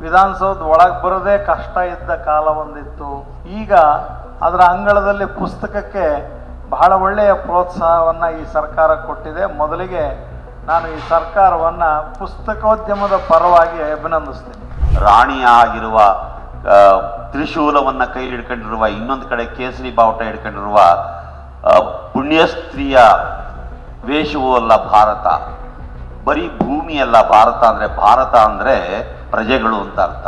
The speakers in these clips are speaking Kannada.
ವಿಧಾನಸೌಧ ಒಳಗೆ ಬರೋದೇ ಕಷ್ಟ ಇದ್ದ ಕಾಲ ಒಂದಿತ್ತು. ಈಗ ಅದರ ಅಂಗಳದಲ್ಲಿ ಪುಸ್ತಕಕ್ಕೆ ಬಹಳ ಒಳ್ಳೆಯ ಪ್ರೋತ್ಸಾಹವನ್ನು ಈ ಸರ್ಕಾರ ಕೊಟ್ಟಿದೆ. ಮೊದಲಿಗೆ ನಾನು ಈ ಸರ್ಕಾರವನ್ನು ಪುಸ್ತಕೋದ್ಯಮದ ಪರವಾಗಿ ಅಭಿನಂದಿಸ್ತೇನೆ. ರಾಣಿ ಆಗಿರುವ ಆ, ತ್ರಿಶೂಲವನ್ನ ಕೈ ಹಿಡ್ಕೊಂಡಿರುವ ಇನ್ನೊಂದು ಕಡೆ ಕೇಸರಿ ಬಾವುಟ ಹಿಡ್ಕೊಂಡಿರುವ ಪುಣ್ಯ ಸ್ತ್ರೀಯ ವೇಷವೂ ಅಲ್ಲ ಭಾರತ. ಬರೀ ಭೂಮಿ ಅಲ್ಲ ಭಾರತ ಅಂದ್ರೆ ಭಾರತ ಅಂದ್ರೆ ಪ್ರಜೆಗಳು ಅಂತ ಅರ್ಥ.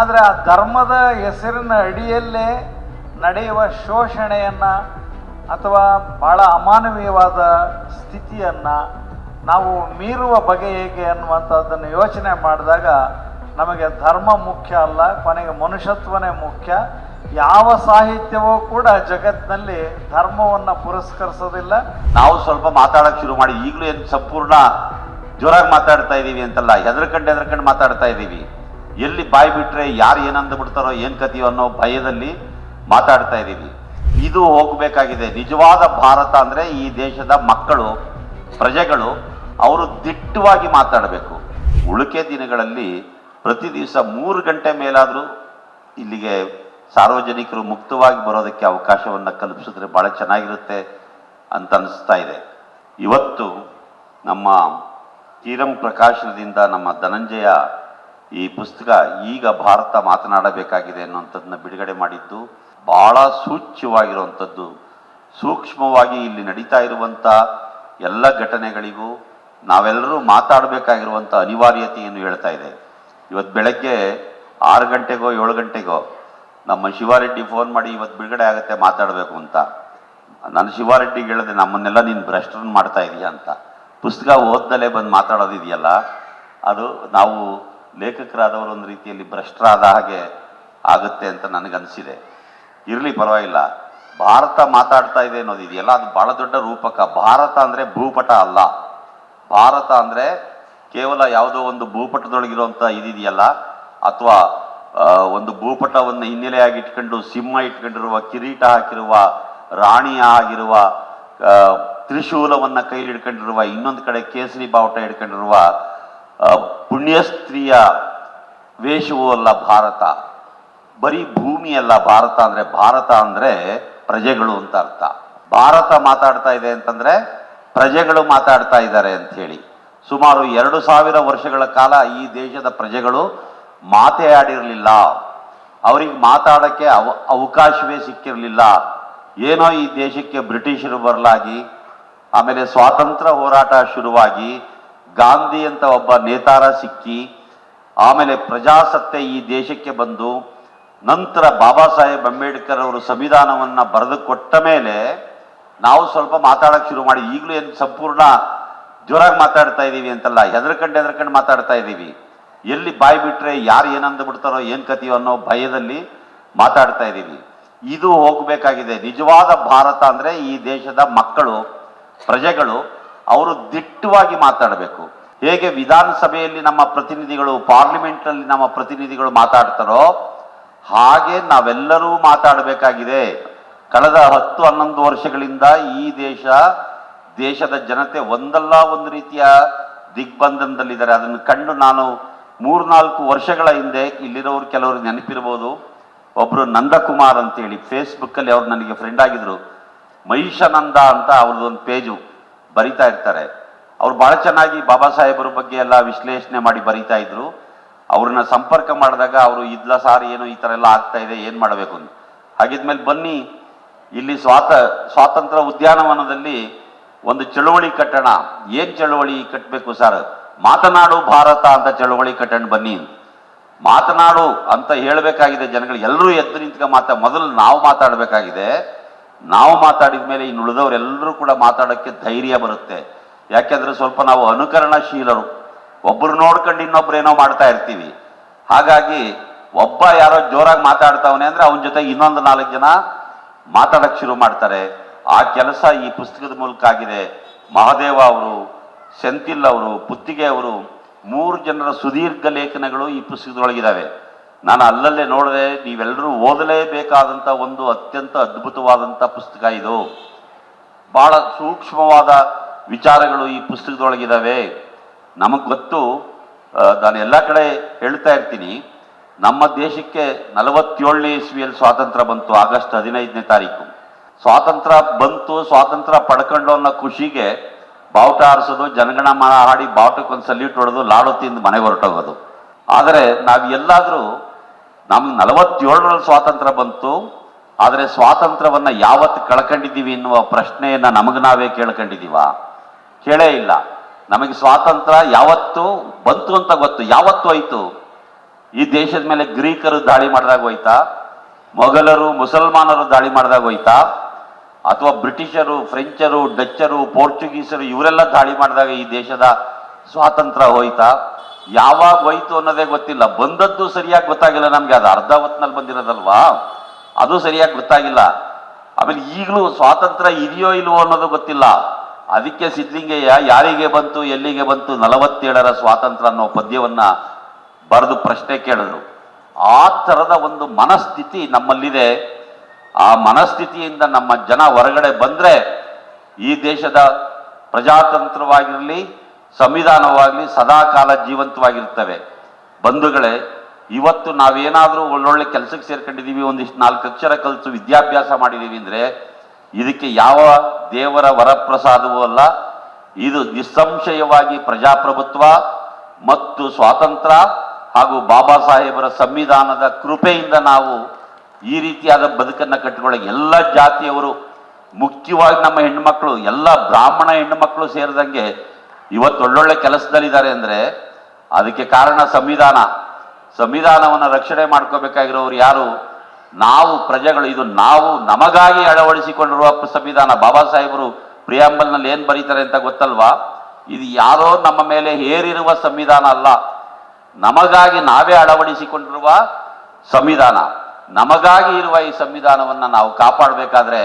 ಆದರೆ ಆ ಧರ್ಮದ ಹೆಸರಿನ ಅಡಿಯಲ್ಲೇ ನಡೆಯುವ ಶೋಷಣೆಯನ್ನು ಅಥವಾ ಬಹಳ ಅಮಾನವೀಯವಾದ ಸ್ಥಿತಿಯನ್ನು ನಾವು ಮೀರುವ ಬಗೆ ಹೇಗೆ ಅನ್ನುವಂಥದ್ದನ್ನು ಯೋಚನೆ ಮಾಡಿದಾಗ ನಮಗೆ ಧರ್ಮ ಮುಖ್ಯ ಅಲ್ಲ, ಕೊನೆಗೆ ಮನುಷ್ಯತ್ವನೇ ಮುಖ್ಯ. ಯಾವ ಸಾಹಿತ್ಯವೂ ಕೂಡ ಜಗತ್ತಿನಲ್ಲಿ ಧರ್ಮವನ್ನು ಪುರಸ್ಕರಿಸೋದಿಲ್ಲ. ನಾವು ಸ್ವಲ್ಪ ಮಾತಾಡೋಕ್ಕೆ ಶುರು ಮಾಡಿ, ಈಗಲೂ ಏನು ಸಂಪೂರ್ಣ ಜೋರಾಗಿ ಮಾತಾಡ್ತಾ ಇದ್ದೀವಿ ಅಂತಲ್ಲ, ಹೆದರ್ಕಂಡು ಹೆದರ್ಕಂಡು ಮಾತಾಡ್ತಾ ಇದ್ದೀವಿ. ಎಲ್ಲಿ ಬಾಯಿ ಬಿಟ್ರೆ ಯಾರು ಏನಂದು ಬಿಡ್ತಾರೋ, ಏನು ಕತಿಯೋ ಅನ್ನೋ ಭಯದಲ್ಲಿ ಮಾತಾಡ್ತಾ ಇದ್ದೀವಿ. ಇದು ಹೋಗಬೇಕಾಗಿದೆ. ನಿಜವಾದ ಭಾರತ ಅಂದರೆ ಈ ದೇಶದ ಮಕ್ಕಳು, ಪ್ರಜೆಗಳು, ಅವರು ದಿಟ್ಟವಾಗಿ ಮಾತಾಡಬೇಕು. ಉಳಿಕೆ ದಿನಗಳಲ್ಲಿ ಪ್ರತಿ ದಿವಸ ಮೂರು ಗಂಟೆ ಮೇಲಾದರೂ ಇಲ್ಲಿಗೆ ಸಾರ್ವಜನಿಕರು ಮುಕ್ತವಾಗಿ ಬರೋದಕ್ಕೆ ಅವಕಾಶವನ್ನು ಕಲ್ಪಿಸಿದ್ರೆ ಭಾಳ ಚೆನ್ನಾಗಿರುತ್ತೆ ಅಂತ ಅನ್ನಿಸ್ತಾ ಇದೆ. ಇವತ್ತು ನಮ್ಮ ತೀರಂ ಪ್ರಕಾಶನದಿಂದ ನಮ್ಮ ಧನಂಜಯ ಈ ಪುಸ್ತಕ ಈಗ ಭಾರತ ಮಾತನಾಡಬೇಕಾಗಿದೆ ಅನ್ನುವಂಥದ್ದನ್ನ ಬಿಡುಗಡೆ ಮಾಡಿದ್ದು, ಬಹಳ ಸೂಚ್ಯವಾಗಿರುವಂಥದ್ದು. ಸೂಕ್ಷ್ಮವಾಗಿ ಇಲ್ಲಿ ನಡೀತಾ ಇರುವಂಥ ಎಲ್ಲ ಘಟನೆಗಳಿಗೂ ನಾವೆಲ್ಲರೂ ಮಾತಾಡಬೇಕಾಗಿರುವಂಥ ಅನಿವಾರ್ಯತೆಯನ್ನು ಹೇಳ್ತಾ ಇದೆ. ಇವತ್ತು ಬೆಳಗ್ಗೆ ಆರು ಗಂಟೆಗೋ, ಏಳು ಗಂಟೆಗೋ ನಮ್ಮ ಶಿವಾರೆಡ್ಡಿ ಫೋನ್ ಮಾಡಿ ಇವತ್ತು ಬಿಡುಗಡೆ ಆಗುತ್ತೆ ಮಾತಾಡಬೇಕು ಅಂತ. ನಾನು ಶಿವಾರೆಡ್ಡಿಗೆ ಹೇಳಿದೆ ನಮ್ಮನ್ನೆಲ್ಲ ನೀನು ಭ್ರಷ್ಟರನ್ನು ಮಾಡ್ತಾ ಇದೀಯ ಅಂತ. ಪುಸ್ತಕ ಓದ್ದಲೇ ಬಂದು ಮಾತಾಡೋದಿದೆಯಲ್ಲ, ಅದು ನಾವು ಲೇಖಕರಾದವರು ಒಂದು ರೀತಿಯಲ್ಲಿ ಭ್ರಷ್ಟರಾದ ಹಾಗೆ ಆಗುತ್ತೆ ಅಂತ ನನಗನ್ಸಿದೆ. ಇರಲಿ ಪರವಾಗಿಲ್ಲ. ಭಾರತ ಮಾತಾಡ್ತಾ ಇದೆ ಅನ್ನೋದಿದೆಯಲ್ಲ ಅದು ಬಹಳ ದೊಡ್ಡ ರೂಪಕ. ಭಾರತ ಅಂದರೆ ಭೂಪಟ ಅಲ್ಲ. ಭಾರತ ಅಂದರೆ ಕೇವಲ ಯಾವುದೋ ಒಂದು ಭೂಪಟದೊಳಗಿರುವಂಥ ಇದಿದೆಯಲ್ಲ, ಅಥವಾ ಒಂದು ಭೂಪಟವನ್ನು ಹಿನ್ನೆಲೆಯಾಗಿ ಇಟ್ಕೊಂಡು, ಸಿಂಹ ಇಟ್ಕೊಂಡಿರುವ ಕಿರೀಟ ಹಾಕಿರುವ ರಾಣಿ ಆಗಿರುವ ತ್ರಿಶೂಲವನ್ನ ಕೈ ಹಿಡ್ಕೊಂಡಿರುವ, ಇನ್ನೊಂದು ಕಡೆ ಕೇಸರಿ ಬಾವುಟ ಹಿಡ್ಕೊಂಡಿರುವ ಪುಣ್ಯ ಸ್ತ್ರೀಯ ವೇಷವೂ ಅಲ್ಲ ಭಾರತ. ಬರೀ ಭೂಮಿ ಅಲ್ಲ ಭಾರತ ಅಂದ್ರೆ ಭಾರತ ಅಂದ್ರೆ ಪ್ರಜೆಗಳು ಅಂತ ಅರ್ಥ. ಭಾರತ ಮಾತಾಡ್ತಾ ಇದೆ ಅಂತಂದ್ರೆ, ಪ್ರಜೆಗಳು ಮಾತಾಡ್ತಾ ಇದ್ದಾರೆ ಅಂತ ಹೇಳಿ ಸುಮಾರು ಎರಡು ಸಾವಿರ ವರ್ಷಗಳ ಕಾಲ ಈ ದೇಶದ ಪ್ರಜೆಗಳು ಮಾತೇ ಆಡಿರಲಿಲ್ಲ. ಅವರಿಗೆ ಮಾತಾಡಕ್ಕೆ ಅವ, ಅವಕಾಶವೇ ಸಿಕ್ಕಿರಲಿಲ್ಲ. ಏನೋ ಈ ದೇಶಕ್ಕೆ ಬ್ರಿಟಿಷರು ಬರಲಾಗಿ, ಆಮೇಲೆ ಸ್ವಾತಂತ್ರ್ಯ ಹೋರಾಟ ಶುರುವಾಗಿ ಗಾಂಧಿ ಅಂತ ಒಬ್ಬ ನೇತಾರ ಸಿಕ್ಕಿ, ಆಮೇಲೆ ಪ್ರಜಾಸತ್ತೆ ಈ ದೇಶಕ್ಕೆ ಬಂದು, ನಂತರ ಬಾಬಾ ಸಾಹೇಬ್ ಅಂಬೇಡ್ಕರ್ ಅವರು ಸಂವಿಧಾನವನ್ನು ಬರೆದು ಕೊಟ್ಟ ಮೇಲೆ ನಾವು ಸ್ವಲ್ಪ ಮಾತಾಡಕ್ ಶುರು ಮಾಡಿ, ಈಗಲೂ ಏನು ಸಂಪೂರ್ಣ ಜೋರಾಗಿ ಮಾತಾಡ್ತಾ ಇದ್ದೀವಿ ಅಂತಲ್ಲ, ಹೆದರ್ಕಂಡು ಹೆದರ್ಕಂಡು ಮಾತಾಡ್ತಾ ಇದ್ದೀವಿ ಎಲ್ಲಿ ಬಾಯಿ ಬಿಟ್ರೆ ಯಾರು ಏನಂದು ಬಿಡ್ತಾರೋ ಏನು ಕತಿಯೋ ಅನ್ನೋ ಭಯದಲ್ಲಿ ಮಾತಾಡ್ತಾ ಇದ್ದೀವಿ ಇದು ಹೋಗಬೇಕಾಗಿದೆ. ನಿಜವಾದ ಭಾರತ ಅಂದರೆ ಈ ದೇಶದ ಮಕ್ಕಳು, ಪ್ರಜೆಗಳು ಅವರು ದಿಟ್ಟವಾಗಿ ಮಾತಾಡಬೇಕು. ಹೇಗೆ ವಿಧಾನಸಭೆಯಲ್ಲಿ ನಮ್ಮ ಪ್ರತಿನಿಧಿಗಳು, ಪಾರ್ಲಿಮೆಂಟ್ನಲ್ಲಿ ನಮ್ಮ ಪ್ರತಿನಿಧಿಗಳು ಮಾತಾಡ್ತಾರೋ ಹಾಗೆ ನಾವೆಲ್ಲರೂ ಮಾತಾಡಬೇಕಾಗಿದೆ. ಕಳೆದ ಹತ್ತು, ಹನ್ನೊಂದು ವರ್ಷಗಳಿಂದ ಈ ದೇಶ, ದೇಶದ ಜನತೆ ಒಂದಲ್ಲ ಒಂದು ರೀತಿಯ ದಿಗ್ಬಂಧನದಲ್ಲಿದ್ದಾರೆ. ಅದನ್ನು ಕಂಡು ನಾನು ಮೂರ್ನಾಲ್ಕು ವರ್ಷಗಳ ಹಿಂದೆ ಇಲ್ಲಿರೋರು ಕೆಲವರು ನೆನಪಿರ್ಬೋದು. ಒಬ್ರು ನಂದಕುಮಾರ್ ಅಂತೇಳಿ ಫೇಸ್ಬುಕ್ಕಲ್ಲಿ ಅವ್ರು ನನಗೆ ಫ್ರೆಂಡ್ ಆಗಿದ್ರು. ಮಹಿಷಾನಂದ ಅಂತ ಅವ್ರದ್ದೊಂದು ಪೇಜು ಬರಿತಾ ಇರ್ತಾರೆ. ಅವ್ರು ಬಹಳ ಚೆನ್ನಾಗಿ ಬಾಬಾ ಸಾಹೇಬರ ಬಗ್ಗೆ ಎಲ್ಲ ವಿಶ್ಲೇಷಣೆ ಮಾಡಿ ಬರಿತಾ ಇದ್ರು. ಅವ್ರನ್ನ ಸಂಪರ್ಕ ಮಾಡಿದಾಗ ಅವರು, ಇದ್ಲ ಸಾರ್ ಏನು ಈ ಥರ ಎಲ್ಲ ಆಗ್ತಾ ಇದೆ, ಏನು ಮಾಡಬೇಕು ಅಂತ. ಹಾಗಿದ್ಮೇಲೆ ಬನ್ನಿ, ಇಲ್ಲಿ ಸ್ವಾತ, ಸ್ವಾತಂತ್ರ್ಯ ಉದ್ಯಾನವನದಲ್ಲಿ ಒಂದು ಚಳುವಳಿ ಕಟ್ಟಣ. ಏನ್ ಚಳುವಳಿ ಕಟ್ಟಬೇಕು ಸರ್? ಮಾತನಾಡು ಭಾರತ ಅಂತ ಚಳುವಳಿ ಕಟ್ಟಣ ಬನ್ನಿ ಮಾತನಾಡು ಅಂತ ಹೇಳಬೇಕಾಗಿದೆ ಜನಗಳು. ಎಲ್ಲರೂ ಎದ್ದು ನಿಂತ್ಕ ಮಾತಾ, ಮೊದಲು ನಾವು ಮಾತಾಡಬೇಕಾಗಿದೆ. ನಾವು ಮಾತಾಡಿದ ಮೇಲೆ ಇನ್ನು ಉಳಿದವರೆಲ್ಲರೂ ಕೂಡ ಮಾತಾಡೋಕ್ಕೆ ಧೈರ್ಯ ಬರುತ್ತೆ. ಯಾಕೆಂದರೆ ಸ್ವಲ್ಪ ನಾವು ಅನುಕರಣಶೀಲರು. ಒಬ್ಬರು ನೋಡ್ಕೊಂಡು ಇನ್ನೊಬ್ರು ಏನೋ ಮಾಡ್ತಾ ಇರ್ತೀವಿ. ಹಾಗಾಗಿ ಒಬ್ಬ ಯಾರೋ ಜೋರಾಗಿ ಮಾತಾಡ್ತಾವನೆ ಅಂದರೆ ಅವನ ಜೊತೆ ಇನ್ನೊಂದು ನಾಲ್ಕು ಜನ ಮಾತಾಡಕ್ಕೆ ಶುರು ಮಾಡ್ತಾರೆ. ಆ ಕೆಲಸ ಈ ಪುಸ್ತಕದ ಮೂಲಕ ಆಗಿದೆ. ಮಹಾದೇವ ಅವರು ಸೆಂತಿಲ್ ಅವರು, ಪುತ್ತಿಗೆ ಅವರು ಮೂರು ಜನರ ಸುದೀರ್ಘ ಲೇಖನಗಳು ಈ ಪುಸ್ತಕದೊಳಗಿದ್ದಾವೆ. ನಾನು ಅಲ್ಲಲ್ಲೇ ನೋಡಿದೆ ನೀವೆಲ್ಲರೂ ಓದಲೇಬೇಕಾದಂಥ ಒಂದು ಅತ್ಯಂತ ಅದ್ಭುತವಾದಂಥ ಪುಸ್ತಕ ಇದು. ಬಹಳ ಸೂಕ್ಷ್ಮವಾದ ವಿಚಾರಗಳು ಈ ಪುಸ್ತಕದೊಳಗಿದ್ದಾವೆ. ನಮಗೆ ಗೊತ್ತು ನಾನು ಎಲ್ಲ ಕಡೆ ಹೇಳ್ತಾ ಇರ್ತೀನಿ. ನಮ್ಮ ದೇಶಕ್ಕೆ ನಲವತ್ತೇಳನೇ ಇಸ್ವಿಯಲ್ಲಿ ಸ್ವಾತಂತ್ರ್ಯ ಬಂತು ಆಗಸ್ಟ್ ಹದಿನೈದನೇ ತಾರೀಕು. ಸ್ವಾತಂತ್ರ್ಯ ಬಂತು, ಸ್ವಾತಂತ್ರ್ಯ ಪಡ್ಕೊಂಡು ಅನ್ನೋ ಖುಷಿಗೆ ಬಾವುಟ ಹಾರಿಸೋದು ಜನಗಣಮನ ಹಾಡಿ ಬಾವುಟಕ್ಕೊಂದು ಸಲ್ಯೂಟ್ ಹೊಡೆದು ಲಾಡು ತಿಂದು ಮನೆಗೆ ಹೊರಟೋಗೋದು. ಆದರೆ ನಾವು ಎಲ್ಲಾದರೂ ನಮ್ಗೆ ನಲವತ್ತೇಳರಲ್ಲಿ ಸ್ವಾತಂತ್ರ್ಯ ಬಂತು. ಆದರೆ ಸ್ವಾತಂತ್ರ್ಯವನ್ನು ಯಾವತ್ತು ಕಳ್ಕೊಂಡಿದ್ದೀವಿ ಎನ್ನುವ ಪ್ರಶ್ನೆಯನ್ನು ನಮಗೆ ನಾವೇ ಕೇಳ್ಕೊಂಡಿದ್ದೀವ? ಕೇಳೇ ಇಲ್ಲ. ನಮಗೆ ಸ್ವಾತಂತ್ರ್ಯ ಯಾವತ್ತು ಬಂತು ಅಂತ ಗೊತ್ತು. ಯಾವತ್ತು ಹೋಯ್ತು? ಈ ದೇಶದ ಮೇಲೆ ಗ್ರೀಕರು ದಾಳಿ ಮಾಡಿದಾಗ ಹೋಯ್ತಾ? ಮೊಘಲರು, ಮುಸಲ್ಮಾನರು ದಾಳಿ ಮಾಡಿದಾಗ ಹೋಯ್ತಾ? ಅಥವಾ ಬ್ರಿಟಿಷರು, ಫ್ರೆಂಚರು, ಡಚ್ಚರು, ಪೋರ್ಚುಗೀಸರು ಇವರೆಲ್ಲ ದಾಳಿ ಮಾಡಿದಾಗ ಈ ದೇಶದ ಸ್ವಾತಂತ್ರ್ಯ ಹೋಯ್ತಾ? ಯಾವಾಗ ಹೋಯ್ತು ಅನ್ನೋದೇ ಗೊತ್ತಿಲ್ಲ. ಬಂದದ್ದು ಸರಿಯಾಗಿ ಗೊತ್ತಾಗಿಲ್ಲ ನಮ್ಗೆ. ಅದು ಅರ್ಧ ಹೊತ್ತಿನಲ್ಲಿ ಬಂದಿರೋದಲ್ವಾ? ಅದು ಸರಿಯಾಗಿ ಗೊತ್ತಾಗಿಲ್ಲ. ಆಮೇಲೆ ಈಗಲೂ ಸ್ವಾತಂತ್ರ್ಯ ಇದೆಯೋ ಇಲ್ವೋ ಅನ್ನೋದು ಗೊತ್ತಿಲ್ಲ. ಅದಕ್ಕೆ ಸಿದ್ಧಲಿಂಗಯ್ಯ ಯಾರಿಗೆ ಬಂತು, ಎಲ್ಲಿಗೆ ಬಂತು, ನಲವತ್ತೇಳರ ಸ್ವಾತಂತ್ರ್ಯ ಅನ್ನೋ ಪದ್ಯವನ್ನ ಬರೆದು ಪ್ರಶ್ನೆ ಕೇಳಿದ್ರು. ಆ ಥರದ ಒಂದು ಮನಸ್ಥಿತಿ ನಮ್ಮಲ್ಲಿದೆ. ಆ ಮನಸ್ಥಿತಿಯಿಂದ ನಮ್ಮ ಜನ ಹೊರಗಡೆ ಬಂದರೆ ಈ ದೇಶದ ಪ್ರಜಾತಂತ್ರವಾಗಿರಲಿ ಸಂವಿಧಾನವಾಗಲಿ ಸದಾಕಾಲ ಜೀವಂತವಾಗಿರ್ತವೆ. ಬಂಧುಗಳೇ, ಇವತ್ತು ನಾವೇನಾದರೂ ಒಳ್ಳೊಳ್ಳೆ ಕೆಲಸಕ್ಕೆ ಸೇರ್ಕೊಂಡಿದ್ದೀವಿ ಒಂದಿಷ್ಟು ನಾಲ್ಕು ಅಕ್ಷರ ಕಲಿತು ವಿದ್ಯಾಭ್ಯಾಸ ಮಾಡಿದ್ದೀವಿ ಅಂದರೆ ಇದಕ್ಕೆ ಯಾವ ದೇವರ ವರಪ್ರಸಾದವೂ ಅಲ್ಲ. ಇದು ನಿಸ್ಸಂಶಯವಾಗಿ ಪ್ರಜಾಪ್ರಭುತ್ವ ಮತ್ತು ಸ್ವಾತಂತ್ರ್ಯ ಹಾಗೂ ಬಾಬಾ ಸಾಹೇಬರ ಸಂವಿಧಾನದ ಕೃಪೆಯಿಂದ ನಾವು ಈ ರೀತಿಯಾದ ಬದುಕನ್ನು ಕಟ್ಟಿಕೊಳ್ಳಿ ಎಲ್ಲ ಜಾತಿಯವರು, ಮುಖ್ಯವಾಗಿ ನಮ್ಮ ಹೆಣ್ಣುಮಕ್ಕಳು ಎಲ್ಲ ಬ್ರಾಹ್ಮಣ ಹೆಣ್ಣುಮಕ್ಕಳು ಸೇರಿದಂಗೆ ಇವತ್ತು ಒಳ್ಳೊಳ್ಳೆ ಕೆಲಸದಲ್ಲಿದ್ದಾರೆ ಅಂದರೆ ಅದಕ್ಕೆ ಕಾರಣ ಸಂವಿಧಾನ. ಸಂವಿಧಾನವನ್ನು ರಕ್ಷಣೆ ಮಾಡ್ಕೋಬೇಕಾಗಿರೋರು ಯಾರು? ನಾವು ಪ್ರಜೆಗಳು, ಇದು ನಾವು ನಮಗಾಗಿ ಅಳವಡಿಸಿಕೊಂಡಿರುವ ಸಂವಿಧಾನ. ಬಾಬಾ ಸಾಹೇಬರು ಪ್ರಿಯಾಂಬಲ್ನಲ್ಲಿ ಏನು ಬರೀತಾರೆ ಅಂತ ಗೊತ್ತಲ್ವಾ? ಇದು ಯಾರೋ ನಮ್ಮ ಮೇಲೆ ಹೇರಿರುವ ಸಂವಿಧಾನ ಅಲ್ಲ. ನಮಗಾಗಿ ನಾವೇ ಅಳವಡಿಸಿಕೊಂಡಿರುವ ಸಂವಿಧಾನ. ನಮಗಾಗಿ ಇರುವ ಈ ಸಂವಿಧಾನವನ್ನು ನಾವು ಕಾಪಾಡಬೇಕಾದ್ರೆ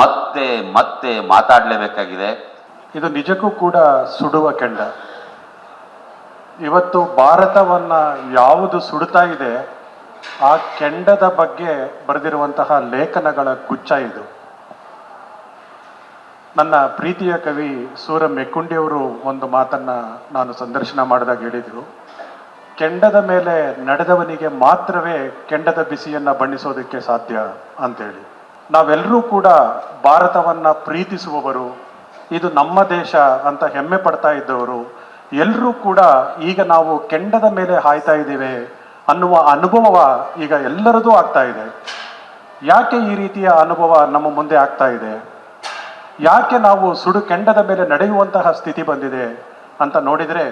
ಮತ್ತೆ ಮತ್ತೆ ಮಾತಾಡಲೇಬೇಕಾಗಿದೆ. ಇದು ನಿಜಕ್ಕೂ ಕೂಡ ಸುಡುವ ಕೆಂಡ. ಇವತ್ತು ಭಾರತವನ್ನ ಯಾವುದು ಸುಡುತ್ತಾ ಇದೆ, ಆ ಕೆಂಡದ ಬಗ್ಗೆ ಬರೆದಿರುವಂತಹ ಲೇಖನಗಳ ಗುಚ್ಚ ಇದು. ನನ್ನ ಪ್ರೀತಿಯ ಕವಿ ಸೂರ ಮೆಕ್ಕುಂಡಿಯವರು ಒಂದು ಮಾತನ್ನ ನಾನು ಸಂದರ್ಶನ ಮಾಡಿದಾಗ ಹೇಳಿದರು. ಕೆಂಡದ ಮೇಲೆ ನಡೆದವನಿಗೆ ಮಾತ್ರವೇ ಕೆಂಡದ ಬಿಸಿಯನ್ನ ಬಣ್ಣಿಸೋದಕ್ಕೆ ಸಾಧ್ಯ ಅಂತೇಳಿ. ನಾವೆಲ್ಲರೂ ಕೂಡ ಭಾರತವನ್ನ ಪ್ರೀತಿಸುವವರು, ಇದು ನಮ್ಮ ದೇಶ ಅಂತ ಹೆಮ್ಮೆ ಪಡ್ತಾ ಇದ್ದವರು, ಎಲ್ಲರೂ ಕೂಡ ಈಗ ನಾವು ಕೆಂಡದ ಮೇಲೆ ಹಾಯ್ತಾ ಇದ್ದೀವಿ ಅನ್ನುವ ಅನುಭವ ಈಗ ಎಲ್ಲರದೂ ಆಗ್ತಾ ಇದೆ. ಯಾಕೆ ಈ ರೀತಿಯ ಅನುಭವ ನಮ್ಮ ಮುಂದೆ ಆಗ್ತಾ ಇದೆ? ಯಾಕೆ ನಾವು ಸುಡು ಕೆಂಡದ ಮೇಲೆ ನಡೆಯುವಂತಹ ಸ್ಥಿತಿ ಬಂದಿದೆ ಅಂತ ನೋಡಿದರೆ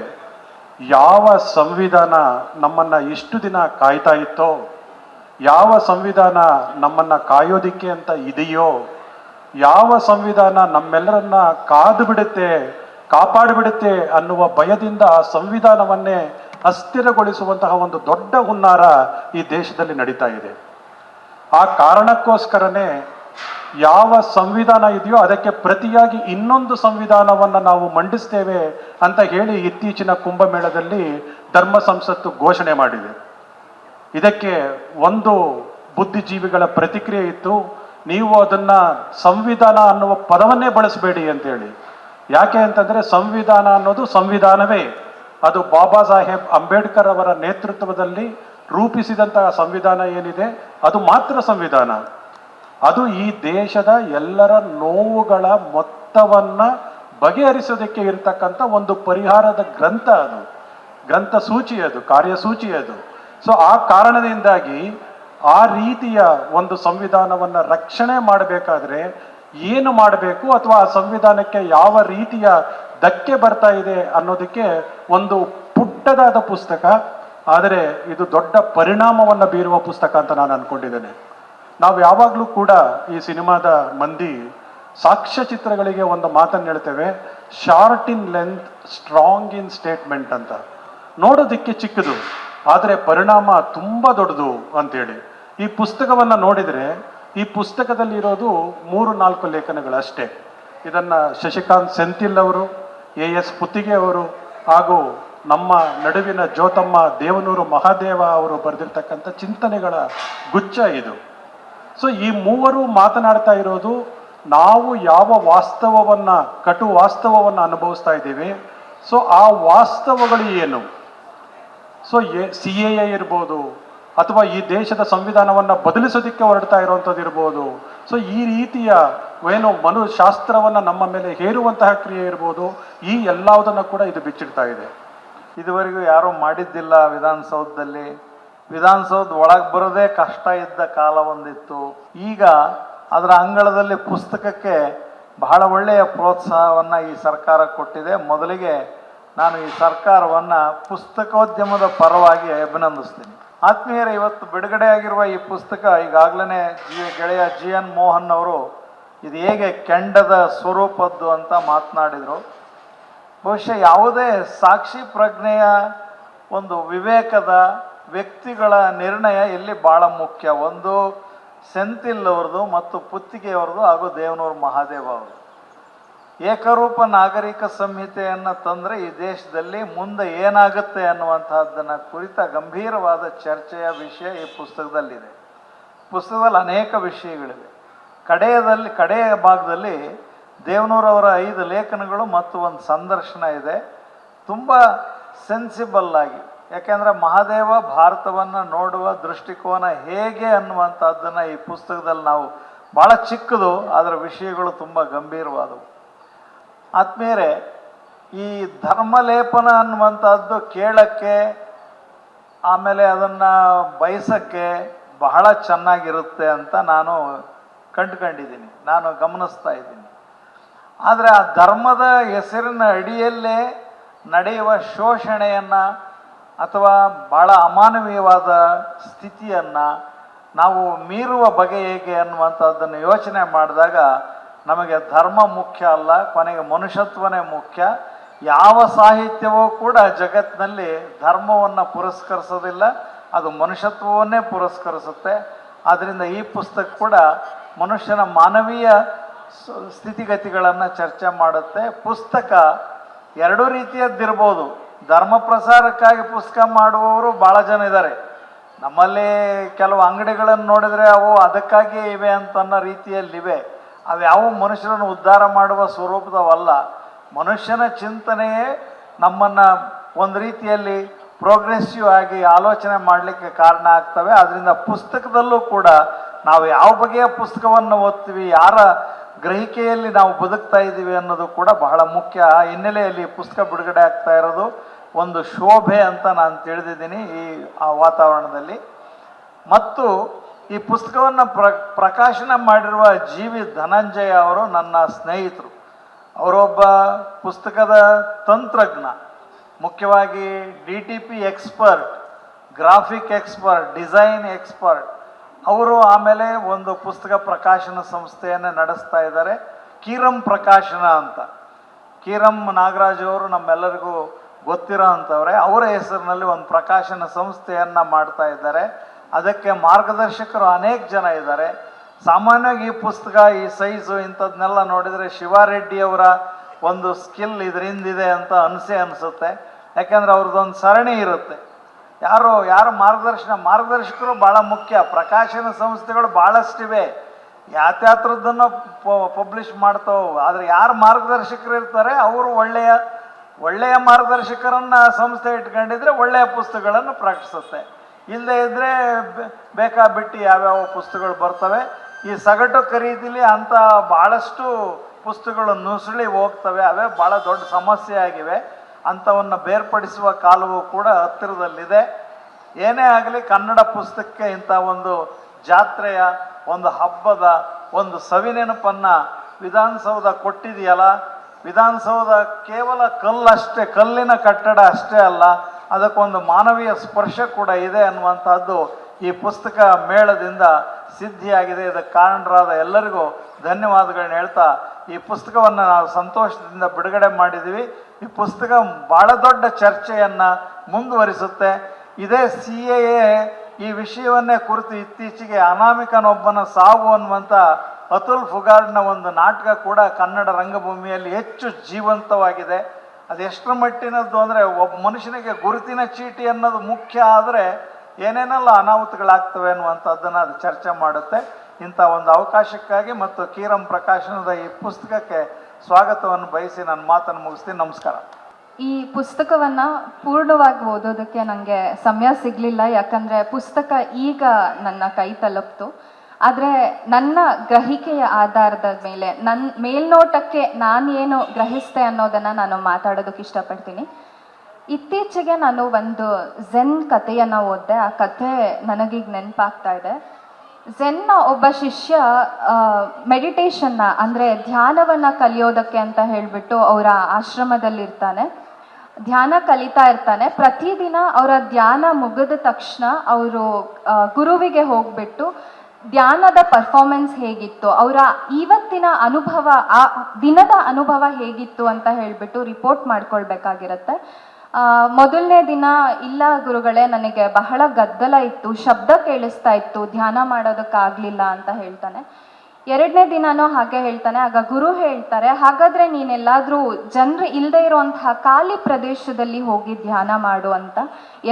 ಯಾವ ಸಂವಿಧಾನ ನಮ್ಮನ್ನು ಇಷ್ಟು ದಿನ ಕಾಯ್ತಾ ಇತ್ತೋ, ಯಾವ ಸಂವಿಧಾನ ನಮ್ಮನ್ನು ಕಾಯೋದಿಕ್ಕೆ ಅಂತ ಇದೆಯೋ, ಯಾವ ಸಂವಿಧಾನ ನಮ್ಮೆಲ್ಲರನ್ನ ಕಾದು ಬಿಡುತ್ತೆ, ಕಾಪಾಡಿಬಿಡುತ್ತೆ ಅನ್ನುವ ಭಯದಿಂದ ಆ ಸಂವಿಧಾನವನ್ನೇ ಅಸ್ಥಿರಗೊಳಿಸುವಂತಹ ಒಂದು ದೊಡ್ಡ ಹುನ್ನಾರ ಈ ದೇಶದಲ್ಲಿ ನಡೀತಾ ಇದೆ. ಆ ಕಾರಣಕ್ಕೋಸ್ಕರನೇ ಯಾವ ಸಂವಿಧಾನ ಇದೆಯೋ ಅದಕ್ಕೆ ಪ್ರತಿಯಾಗಿ ಇನ್ನೊಂದು ಸಂವಿಧಾನವನ್ನು ನಾವು ಮಂಡಿಸ್ತೇವೆ ಅಂತ ಹೇಳಿ ಇತ್ತೀಚಿನ ಕುಂಭಮೇಳದಲ್ಲಿ ಧರ್ಮ ಸಂಸತ್ತು ಘೋಷಣೆ ಮಾಡಿದೆ. ಇದಕ್ಕೆ ಒಂದು ಬುದ್ಧಿಜೀವಿಗಳ ಪ್ರತಿಕ್ರಿಯೆ ಇತ್ತು. ನೀವು ಅದನ್ನ ಸಂವಿಧಾನ ಅನ್ನುವ ಪದವನ್ನೇ ಬಳಸಬೇಡಿ ಅಂತೇಳಿ. ಯಾಕೆ ಅಂತಂದ್ರೆ ಸಂವಿಧಾನ ಅನ್ನೋದು ಸಂವಿಧಾನವೇ. ಅದು ಬಾಬಾ ಸಾಹೇಬ್ ಅಂಬೇಡ್ಕರ್ ಅವರ ನೇತೃತ್ವದಲ್ಲಿ ರೂಪಿಸಿದಂತಹ ಸಂವಿಧಾನ ಏನಿದೆ, ಅದು ಮಾತ್ರ ಸಂವಿಧಾನ. ಅದು ಈ ದೇಶದ ಎಲ್ಲರ ನೋವುಗಳ ಮೊತ್ತವನ್ನ ಬಗೆಹರಿಸೋದಕ್ಕೆ ಇರತಕ್ಕಂಥ ಒಂದು ಪರಿಹಾರದ ಗ್ರಂಥ ಅದು. ಗ್ರಂಥ ಸೂಚಿ ಅದು, ಕಾರ್ಯಸೂಚಿ ಅದು. ಸೊ ಆ ಕಾರಣದಿಂದಾಗಿ ಆ ರೀತಿಯ ಒಂದು ಸಂವಿಧಾನವನ್ನ ರಕ್ಷಣೆ ಮಾಡಬೇಕಾದ್ರೆ ಏನು ಮಾಡಬೇಕು ಅಥವಾ ಆ ಸಂವಿಧಾನಕ್ಕೆ ಯಾವ ರೀತಿಯ ಧಕ್ಕೆ ಬರ್ತಾ ಇದೆ ಅನ್ನೋದಕ್ಕೆ ಒಂದು ಪುಟ್ಟದಾದ ಪುಸ್ತಕ, ಆದರೆ ಇದು ದೊಡ್ಡ ಪರಿಣಾಮವನ್ನು ಬೀರುವ ಪುಸ್ತಕ ಅಂತ ನಾನು ಅನ್ಕೊಂಡಿದ್ದೇನೆ. ನಾವು ಯಾವಾಗಲೂ ಕೂಡ ಈ ಸಿನಿಮಾದ ಮಂದಿ ಸಾಕ್ಷ್ಯ ಚಿತ್ರಗಳಿಗೆ ಒಂದು ಮಾತನ್ನು ಹೇಳ್ತೇವೆ short in length strong in statement ಅಂತ. ನೋಡೋದಕ್ಕೆ ಚಿಕ್ಕದು, ಆದರೆ ಪರಿಣಾಮ ತುಂಬ ದೊಡ್ಡದು ಅಂತೇಳಿ. ಈ ಪುಸ್ತಕವನ್ನು ನೋಡಿದರೆ, ಈ ಪುಸ್ತಕದಲ್ಲಿ ಇರೋದು ಮೂರು ನಾಲ್ಕು ಲೇಖನಗಳಷ್ಟೇ. ಇದನ್ನು ಶಶಿಕಾಂತ್ ಸೆಂಥಿಲ್ ಅವರು, ಎ ಎಸ್ ಪುತ್ತಿಗೆ ಅವರು, ಹಾಗೂ ನಮ್ಮ ನಡುವಿನ ಜ್ಯೋತಮ್ಮ ದೇವನೂರು ಮಹಾದೇವ ಅವರು ಬರೆದಿರ್ತಕ್ಕಂಥ ಚಿಂತನೆಗಳ ಗುಚ್ಛ ಇದು. ಸೊ ಈ ಮೂವರು ಮಾತನಾಡ್ತಾ ಇರೋದು ನಾವು ಯಾವ ವಾಸ್ತವವನ್ನ, ಕಟು ವಾಸ್ತವವನ್ನು ಅನುಭವಿಸ್ತಾ ಇದ್ದೀವಿ. ಸೊ ಆ ವಾಸ್ತವಗಳು ಏನು? ಸೊ ಎ, ಸಿ ಎ ಇರ್ಬೋದು, ಅಥವಾ ಈ ದೇಶದ ಸಂವಿಧಾನವನ್ನು ಬದಲಿಸೋದಕ್ಕೆ ಹೊರಡ್ತಾ ಇರುವಂಥದ್ದು ಇರ್ಬೋದು. ಸೊ ಈ ರೀತಿಯ ಏನು ಮನುಶಾಸ್ತ್ರವನ್ನು ನಮ್ಮ ಮೇಲೆ ಹೇರುವಂತಹ ಕ್ರಿಯೆ ಇರ್ಬೋದು. ಈ ಎಲ್ಲವುದನ್ನು ಕೂಡ ಇದು ಬಿಚ್ಚಿಡ್ತಾ ಇದೆ. ಇದುವರೆಗೂ ಯಾರೂ ಮಾಡಿದ್ದಿಲ್ಲ ವಿಧಾನಸೌಧದಲ್ಲಿ. ವಿಧಾನಸೌಧ ಒಳಗೆ ಬರೋದೇ ಕಷ್ಟ ಇದ್ದ ಕಾಲ ಒಂದಿತ್ತು. ಈಗ ಅದರ ಅಂಗಳದಲ್ಲಿ ಪುಸ್ತಕಕ್ಕೆ ಬಹಳ ಒಳ್ಳೆಯ ಪ್ರೋತ್ಸಾಹವನ್ನು ಈ ಸರ್ಕಾರ ಕೊಟ್ಟಿದೆ. ಮೊದಲಿಗೆ ನಾನು ಈ ಸರ್ಕಾರವನ್ನು ಪುಸ್ತಕೋದ್ಯಮದ ಪರವಾಗಿ ಅಭಿನಂದಿಸ್ತೀನಿ. ಆತ್ಮೀಯರ, ಇವತ್ತು ಬಿಡುಗಡೆಯಾಗಿರುವ ಈ ಪುಸ್ತಕ ಈಗಾಗಲೇ ಜಿ, ಗೆಳೆಯ ಜಿ ಎನ್ ಮೋಹನ್ ಅವರು ಇದು ಹೇಗೆ ಕೆಂಡದ ಸ್ವರೂಪದ್ದು ಅಂತ ಮಾತನಾಡಿದರು. ಬಹುಶಃ ಯಾವುದೇ ಸಾಕ್ಷಿ ಪ್ರಜ್ಞೆಯ ಒಂದು ವಿವೇಕದ ವ್ಯಕ್ತಿಗಳ ನಿರ್ಣಯ ಇಲ್ಲಿ ಭಾಳ ಮುಖ್ಯ. ಒಂದು ಸೆಂತಿಲ್ ಅವ್ರದ್ದು ಮತ್ತು ಪುತ್ತಿಗೆಯವ್ರದ್ದು ಹಾಗೂ ದೇವನೂರು ಮಹಾದೇವ ಅವರು ಏಕರೂಪ ನಾಗರಿಕ ಸಂಹಿತೆಯನ್ನು ತಂದರೆ ಈ ದೇಶದಲ್ಲಿ ಮುಂದೆ ಏನಾಗುತ್ತೆ ಅನ್ನುವಂತಹದ್ದನ್ನು ಕುರಿತ ಗಂಭೀರವಾದ ಚರ್ಚೆಯ ವಿಷಯ ಈ ಪುಸ್ತಕದಲ್ಲಿದೆ. ಪುಸ್ತಕದಲ್ಲಿ ಅನೇಕ ವಿಷಯಗಳಿವೆ. ಕಡೆಯದಲ್ಲಿ, ಕಡೆಯ ಭಾಗದಲ್ಲಿ ದೇವನೂರವರ ಐದು ಲೇಖನಗಳು ಮತ್ತು ಒಂದು ಸಂದರ್ಶನ ಇದೆ. ತುಂಬ ಸೆನ್ಸಿಬಲ್ ಆಗಿ ಯಾಕೆಂದರೆ ಮಹಾದೇವ ಭಾರತವನ್ನು ನೋಡುವ ದೃಷ್ಟಿಕೋನ ಹೇಗೆ ಅನ್ನುವಂಥದ್ದನ್ನು ಈ ಪುಸ್ತಕದಲ್ಲಿ ನಾವು ಭಾಳ ಚಿಕ್ಕದು, ಅದರ ವಿಷಯಗಳು ತುಂಬ ಗಂಭೀರವಾದವು. ಆತ್ಮೀಯರೇ, ಈ ಧರ್ಮಲೇಪನ ಅನ್ನುವಂಥದ್ದು ಕೇಳಕ್ಕೆ, ಆಮೇಲೆ ಅದನ್ನು ಬಯಸಕ್ಕೆ ಬಹಳ ಚೆನ್ನಾಗಿರುತ್ತೆ ಅಂತ ನಾನು ಕಂಡುಕೊಂಡಿದ್ದೀನಿ, ನಾನು ಗಮನಿಸ್ತಾ ಇದ್ದೀನಿ. ಆದರೆ ಆ ಧರ್ಮದ ಹೆಸರಿನ ಅಡಿಯಲ್ಲೇ ನಡೆಯುವ ಶೋಷಣೆಯನ್ನು ಅಥವಾ ಭಾಳ ಅಮಾನವೀಯವಾದ ಸ್ಥಿತಿಯನ್ನು ನಾವು ಮೀರುವ ಬಗೆ ಹೇಗೆ ಅನ್ನುವಂಥದ್ದನ್ನು ಯೋಚನೆ ಮಾಡಿದಾಗ ನಮಗೆ ಧರ್ಮ ಮುಖ್ಯ ಅಲ್ಲ, ಕೊನೆಗೆ ಮನುಷ್ಯತ್ವನೇ ಮುಖ್ಯ. ಯಾವ ಸಾಹಿತ್ಯವೂ ಕೂಡ ಜಗತ್ತಿನಲ್ಲಿ ಧರ್ಮವನ್ನು ಪುರಸ್ಕರಿಸೋದಿಲ್ಲ, ಅದು ಮನುಷ್ಯತ್ವವನ್ನೇ ಪುರಸ್ಕರಿಸುತ್ತೆ. ಆದ್ದರಿಂದ ಈ ಪುಸ್ತಕ ಕೂಡ ಮನುಷ್ಯನ ಮಾನವೀಯ ಸ್ಥಿತಿಗತಿಗಳನ್ನು ಚರ್ಚೆ ಮಾಡುತ್ತೆ. ಪುಸ್ತಕ ಎರಡೂ ರೀತಿಯದ್ದಿರ್ಬೋದು. ಧರ್ಮ ಪ್ರಸಾರಕ್ಕಾಗಿ ಪುಸ್ತಕ ಮಾಡುವವರು ಭಾಳ ಜನ ಇದ್ದಾರೆ. ನಮ್ಮಲ್ಲಿ ಕೆಲವು ಅಂಗಡಿಗಳನ್ನು ನೋಡಿದರೆ ಅವು ಅದಕ್ಕಾಗಿಯೇ ಇವೆ ಅಂತನ್ನ ರೀತಿಯಲ್ಲಿವೆ. ಅವ್ಯಾವ ಮನುಷ್ಯರನ್ನು ಉದ್ಧಾರ ಮಾಡುವ ಸ್ವರೂಪದವಲ್ಲ. ಮನುಷ್ಯನ ಚಿಂತನೆಯೇ ನಮ್ಮನ್ನು ಒಂದು ರೀತಿಯಲ್ಲಿ ಪ್ರೋಗ್ರೆಸಿವ್ ಆಗಿ ಆಲೋಚನೆ ಮಾಡಲಿಕ್ಕೆ ಕಾರಣ ಆಗ್ತವೆ. ಅದರಿಂದ ಪುಸ್ತಕದಲ್ಲೂ ಕೂಡ ನಾವು ಯಾವ ಬಗೆಯ ಪುಸ್ತಕವನ್ನು ಓದ್ತೀವಿ, ಯಾರ ಗ್ರಹಿಕೆಯಲ್ಲಿ ನಾವು ಬದುಕ್ತಾ ಇದ್ದೀವಿ ಅನ್ನೋದು ಕೂಡ ಬಹಳ ಮುಖ್ಯ. ಆ ಹಿನ್ನೆಲೆಯಲ್ಲಿ ಪುಸ್ತಕ ಬಿಡುಗಡೆ ಆಗ್ತಾ ಇರೋದು ಒಂದು ಶೋಭೆ ಅಂತ ನಾನು ತಿಳಿದಿದ್ದೀನಿ ಈ, ಆ ವಾತಾವರಣದಲ್ಲಿ. ಮತ್ತು ಈ ಪುಸ್ತಕವನ್ನು ಪ್ರ, ಪ್ರಕಾಶನ ಮಾಡಿರುವ ಜಿ ವಿ ಧನಂಜಯ ಅವರು ನನ್ನ ಸ್ನೇಹಿತರು. ಅವರೊಬ್ಬ ಪುಸ್ತಕದ ತಂತ್ರಜ್ಞ, ಮುಖ್ಯವಾಗಿ D T P expert, graphic expert, design expert ಅವರು ಆಮೇಲೆ ಒಂದು ಪುಸ್ತಕ ಪ್ರಕಾಶನ ಸಂಸ್ಥೆಯನ್ನು ನಡೆಸ್ತಾ ಇದ್ದಾರೆ. ಕೀರಂ ಪ್ರಕಾಶನ ಅಂತ. ಕೀರಂ ನಾಗರಾಜ್ ಅವರು ನಮ್ಮೆಲ್ಲರಿಗೂ ಗೊತ್ತಿರೋ ಅಂಥವ್ರೆ, ಅವರ ಹೆಸರಿನಲ್ಲಿ ಒಂದು ಪ್ರಕಾಶನ ಸಂಸ್ಥೆಯನ್ನು ಮಾಡ್ತಾ ಇದ್ದಾರೆ. ಅದಕ್ಕೆ ಮಾರ್ಗದರ್ಶಕರು ಅನೇಕ ಜನ ಇದ್ದಾರೆ. ಸಾಮಾನ್ಯವಾಗಿ ಈ ಪುಸ್ತಕ, ಈ ಸೈಜು ಇಂಥದ್ನೆಲ್ಲ ನೋಡಿದರೆ ಶಿವಾರೆಡ್ಡಿಯವರ ಒಂದು ಸ್ಕಿಲ್ ಇದರಿಂದಿದೆ ಅಂತ ಅನಿಸೇ ಅನಿಸುತ್ತೆ. ಯಾಕೆಂದರೆ ಅವ್ರದ್ದೊಂದು ಸರಣಿ ಇರುತ್ತೆ. ಯಾರು ಯಾರು ಮಾರ್ಗದರ್ಶನ, ಮಾರ್ಗದರ್ಶಕರು ಭಾಳ ಮುಖ್ಯ. ಪ್ರಕಾಶನ ಸಂಸ್ಥೆಗಳು ಭಾಳಷ್ಟಿವೆ ಯಾತ್ಯಾತ್ರದ್ದನ್ನು ಪಬ್ಲಿಷ್ ಮಾಡ್ತಾವೆ. ಆದರೆ ಯಾರು ಮಾರ್ಗದರ್ಶಕರು ಇರ್ತಾರೆ? ಅವರು ಒಳ್ಳೆಯ ಒಳ್ಳೆಯ ಮಾರ್ಗದರ್ಶಕರನ್ನು ಸಂಸ್ಥೆ ಇಟ್ಕೊಂಡಿದ್ರೆ ಒಳ್ಳೆಯ ಪುಸ್ತಕಗಳನ್ನು ಪ್ರಕಟಿಸುತ್ತೆ. ಇಲ್ಲದೇ ಇದ್ದರೆ ಬೇಕಾ ಬಿಟ್ಟು ಯಾವ್ಯಾವ ಪುಸ್ತಕಗಳು ಬರ್ತವೆ? ಈ ಸಗಟು ಖರೀದಿಲಿ ಅಂಥ ಭಾಳಷ್ಟು ಪುಸ್ತಕಗಳು ನುಸುಳಿ ಹೋಗ್ತವೆ. ಅವೇ ಭಾಳ ದೊಡ್ಡ ಸಮಸ್ಯೆ ಆಗಿವೆ. ಅಂಥವನ್ನು ಬೇರ್ಪಡಿಸುವ ಕಾಲವು ಕೂಡ ಹತ್ತಿರದಲ್ಲಿದೆ. ಏನೇ ಆಗಲಿ ಕನ್ನಡ ಪುಸ್ತಕಕ್ಕೆ ಇಂಥ ಒಂದು ಜಾತ್ರೆಯ ಒಂದು ಹಬ್ಬದ ಒಂದು ಸವಿನೆನಪನ್ನು ವಿಧಾನಸೌಧ ಕೊಟ್ಟಿದೆಯಲ್ಲ, ವಿಧಾನಸೌಧ ಕೇವಲ ಕಲ್ಲಷ್ಟೇ ಕಲ್ಲಿನ ಕಟ್ಟಡ ಅಷ್ಟೇ ಅಲ್ಲ, ಅದಕ್ಕೊಂದು ಮಾನವೀಯ ಸ್ಪರ್ಶ ಕೂಡ ಇದೆ ಅನ್ನುವಂಥದ್ದು ಈ ಪುಸ್ತಕ ಮೇಳದಿಂದ ಸಿದ್ಧಿಯಾಗಿದೆ. ಇದಕ್ಕೆ ಕಾರಣರಾದ ಎಲ್ಲರಿಗೂ ಧನ್ಯವಾದಗಳನ್ನ ಹೇಳ್ತಾ, ಈ ಪುಸ್ತಕವನ್ನು ನಾವು ಸಂತೋಷದಿಂದ ಬಿಡುಗಡೆ ಮಾಡಿದ್ದೀವಿ. ಈ ಪುಸ್ತಕ ಭಾಳ ದೊಡ್ಡ ಚರ್ಚೆಯನ್ನು ಮುಂದುವರಿಸುತ್ತೆ. ಇದೇ ಸಿ ಎ ಈ ವಿಷಯವನ್ನೇ ಕುರಿತು ಇತ್ತೀಚೆಗೆ ಅನಾಮಿಕನೊಬ್ಬನ ಸಾವು ಅನ್ನುವಂಥ ಅತುಲ್ ಫುಗಾರ್ಡ್ನ ಒಂದು ನಾಟಕ ಕೂಡ ಕನ್ನಡ ರಂಗಭೂಮಿಯಲ್ಲಿ ಹೆಚ್ಚು ಜೀವಂತವಾಗಿದೆ. ಅದು ಎಷ್ಟರ ಮಟ್ಟಿನದ್ದು ಅಂದರೆ ಒಬ್ಬ ಮನುಷ್ಯನಿಗೆ ಗುರುತಿನ ಚೀಟಿ ಅನ್ನೋದು ಮುಖ್ಯ ಆದರೆ ಏನೇನೆಲ್ಲ ಅನಾಹುತಗಳಾಗ್ತವೆ ಅನ್ನುವಂಥದ್ದನ್ನು ಅದು ಚರ್ಚೆ ಮಾಡುತ್ತೆ. ಇಂಥ ಒಂದು ಅವಕಾಶಕ್ಕಾಗಿ ಮತ್ತು ಕೀರಂ ಪ್ರಕಾಶನದ ಈ ಪುಸ್ತಕಕ್ಕೆ ಸ್ವಾಗತವನ್ನು ಬಯಸಿ ನನ್ನ ಮಾತನ್ನು ಮುಗಿಸ್ತೀನಿ. ನಮಸ್ಕಾರ. ಈ ಪುಸ್ತಕವನ್ನ ಪೂರ್ಣವಾಗಿ ಓದೋದಕ್ಕೆ ನನಗೆ ಸಮಯ ಸಿಗಲಿಲ್ಲ, ಯಾಕಂದ್ರೆ ಪುಸ್ತಕ ಈಗ ನನ್ನ ಕೈ ತಲುಪ್ತು. ಆದರೆ ನನ್ನ ಗ್ರಹಿಕೆಯ ಆಧಾರದ ಮೇಲೆ ನನ್ನ ಮೇಲ್ನೋಟಕ್ಕೆ ನಾನು ಏನು ಗ್ರಹಿಸ್ತೆ ಅನ್ನೋದನ್ನು ನಾನು ಮಾತಾಡೋದಕ್ಕೆ ಇಷ್ಟಪಡ್ತೀನಿ. ಇತ್ತೀಚೆಗೆ ನಾನು ಒಂದು ಝೆನ್ ಕಥೆಯನ್ನು ಓದಿದೆ. ಆ ಕಥೆ ನನಗೀಗ ನೆನಪಾಗ್ತಾ ಇದೆ. ಝೆನ್ನ ಒಬ್ಬ ಶಿಷ್ಯ ಮೆಡಿಟೇಷನ್ನ ಅಂದರೆ ಧ್ಯಾನವನ್ನು ಕಲಿಯೋದಕ್ಕೆ ಅಂತ ಹೇಳಿಬಿಟ್ಟು ಅವರ ಆಶ್ರಮದಲ್ಲಿರ್ತಾನೆ. ಧ್ಯಾನ ಕಲಿತಾ ಇರ್ತಾನೆ. ಪ್ರತಿದಿನ ಅವರ ಧ್ಯಾನ ಮುಗಿದ ತಕ್ಷಣ ಅವರು ಗುರುವಿಗೆ ಹೋಗ್ಬಿಟ್ಟು ಧ್ಯಾನದ ಪರ್ಫಾರ್ಮೆನ್ಸ್ ಹೇಗಿತ್ತು, ಅವರ ಇವತ್ತಿನ ಅನುಭವ, ಆ ದಿನದ ಅನುಭವ ಹೇಗಿತ್ತು ಅಂತ ಹೇಳಿಬಿಟ್ಟು ರಿಪೋರ್ಟ್ ಮಾಡ್ಕೊಳ್ಬೇಕಾಗಿರತ್ತೆ. ಮೊದಲನೇ ದಿನ ಇಲ್ಲ ಗುರುಗಳೇ, ನನಗೆ ಬಹಳ ಗದ್ದಲ ಇತ್ತು, ಶಬ್ದ ಕೇಳಿಸ್ತಾ ಇತ್ತು, ಧ್ಯಾನ ಮಾಡೋದಕ್ಕಾಗಲಿಲ್ಲ ಅಂತ ಹೇಳ್ತಾನೆ. ಎರಡನೇ ದಿನಾನೂ ಹಾಗೆ ಹೇಳ್ತಾನೆ, ಆಗ ಗುರು ಹೇಳ್ತಾರೆ, ಹಾಗಾದ್ರೆ ನೀನೆಲ್ಲಾದ್ರೂ ಜನರು ಇಲ್ಲದೆ ಇರುವಂತಹ ಖಾಲಿ ಪ್ರದೇಶದಲ್ಲಿ ಹೋಗಿ ಧ್ಯಾನ ಮಾಡು ಅಂತ.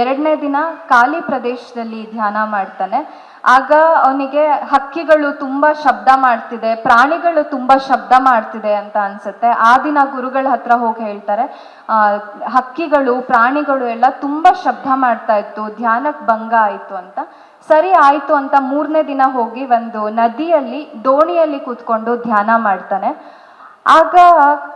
ಎರಡನೇ ದಿನ ಖಾಲಿ ಪ್ರದೇಶದಲ್ಲಿ ಧ್ಯಾನ ಮಾಡ್ತಾನೆ. ಆಗ ಅವನಿಗೆ ಹಕ್ಕಿಗಳು ತುಂಬಾ ಶಬ್ದ ಮಾಡ್ತಿದೆ, ಪ್ರಾಣಿಗಳು ತುಂಬಾ ಶಬ್ದ ಮಾಡ್ತಿದೆ ಅಂತ ಅನ್ಸುತ್ತೆ. ಆ ದಿನ ಗುರುಗಳ ಹತ್ರ ಹೋಗಿ ಹೇಳ್ತಾರೆ ಹಕ್ಕಿಗಳು, ಪ್ರಾಣಿಗಳು ಎಲ್ಲ ತುಂಬಾ ಶಬ್ದ ಮಾಡ್ತಾ ಇತ್ತು ಧ್ಯಾನಕ್ಕೆ ಭಂಗ ಆಯ್ತು ಅಂತ. ಸರಿ ಆಯ್ತು ಅಂತ ಮೂರನೇ ದಿನ ಹೋಗಿ ಒಂದು ನದಿಯಲ್ಲಿ, ದೋಣಿಯಲ್ಲಿ ಕೂತ್ಕೊಂಡು ಧ್ಯಾನ ಮಾಡ್ತಾನೆ. ಆಗ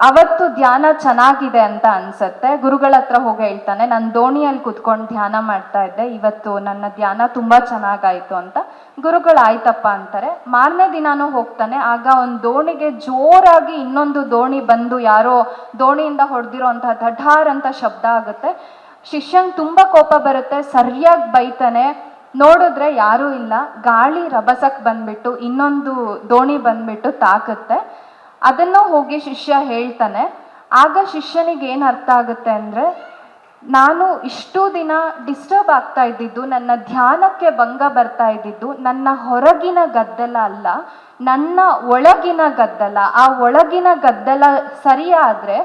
ಅವತ್ತು ಧ್ಯಾನ ಚೆನ್ನಾಗಿದೆ ಅಂತ ಅನ್ಸತ್ತೆ. ಗುರುಗಳ ಹತ್ರ ಹೋಗಿ ಹೇಳ್ತಾನೆ, ನಾನು ದೋಣಿಯಲ್ಲಿ ಕುತ್ಕೊಂಡು ಧ್ಯಾನ ಮಾಡ್ತಾ ಇದ್ದೆ. ಇವತ್ತು ನನ್ನ ಧ್ಯಾನ ತುಂಬಾ ಚೆನ್ನಾಗಾಯ್ತು ಅಂತ. ಗುರುಗಳು ಆಯ್ತಪ್ಪ ಅಂತಾರೆ. ಮಾರನೇ ದಿನಾನೂ ಹೋಗ್ತಾನೆ. ಆಗ ಒಂದು ದೋಣಿಗೆ ಜೋರಾಗಿ ಇನ್ನೊಂದು ದೋಣಿ ಬಂದು ಯಾರೋ ದೋಣಿಯಿಂದ ಹೊಡೆದಿರೋ ಅಂತ ಧಢಾರ್ ಅಂತ ಶಬ್ದ ಆಗುತ್ತೆ. ಶಿಷ್ಯಂಗ್ ತುಂಬಾ ಕೋಪ ಬರುತ್ತೆ. ಸರಿಯಾಗಿ ಬೈತಾನೆ. ನೋಡಿದ್ರೆ ಯಾರೂ ಇಲ್ಲ. ಗಾಳಿ ರಭಸಕ್ ಬಂದ್ಬಿಟ್ಟು ಇನ್ನೊಂದು ದೋಣಿ ಬಂದ್ಬಿಟ್ಟು ತಾಕತ್ತೆ. ಅದನ್ನು ಹೋಗಿ ಶಿಷ್ಯ ಹೇಳ್ತಾನೆ. ಆಗ ಶಿಷ್ಯನಿಗೆ ಏನು ಅರ್ಥ ಆಗುತ್ತೆ ಅಂದ್ರೆ, ನಾನು ಇಷ್ಟು ದಿನ ಡಿಸ್ಟರ್ಬ್ ಆಗ್ತಾ ಇದ್ದಿದ್ದು, ನನ್ನ ಧ್ಯಾನಕ್ಕೆ ಭಂಗ ಬರ್ತಾ ಇದ್ದಿದ್ದು, ನನ್ನ ಹೊರಗಿನ ಗದ್ದಲ ಅಲ್ಲ, ನನ್ನ ಒಳಗಿನ ಗದ್ದಲ. ಆ ಒಳಗಿನ ಗದ್ದಲ ಸರಿಯಾದ್ರೆ,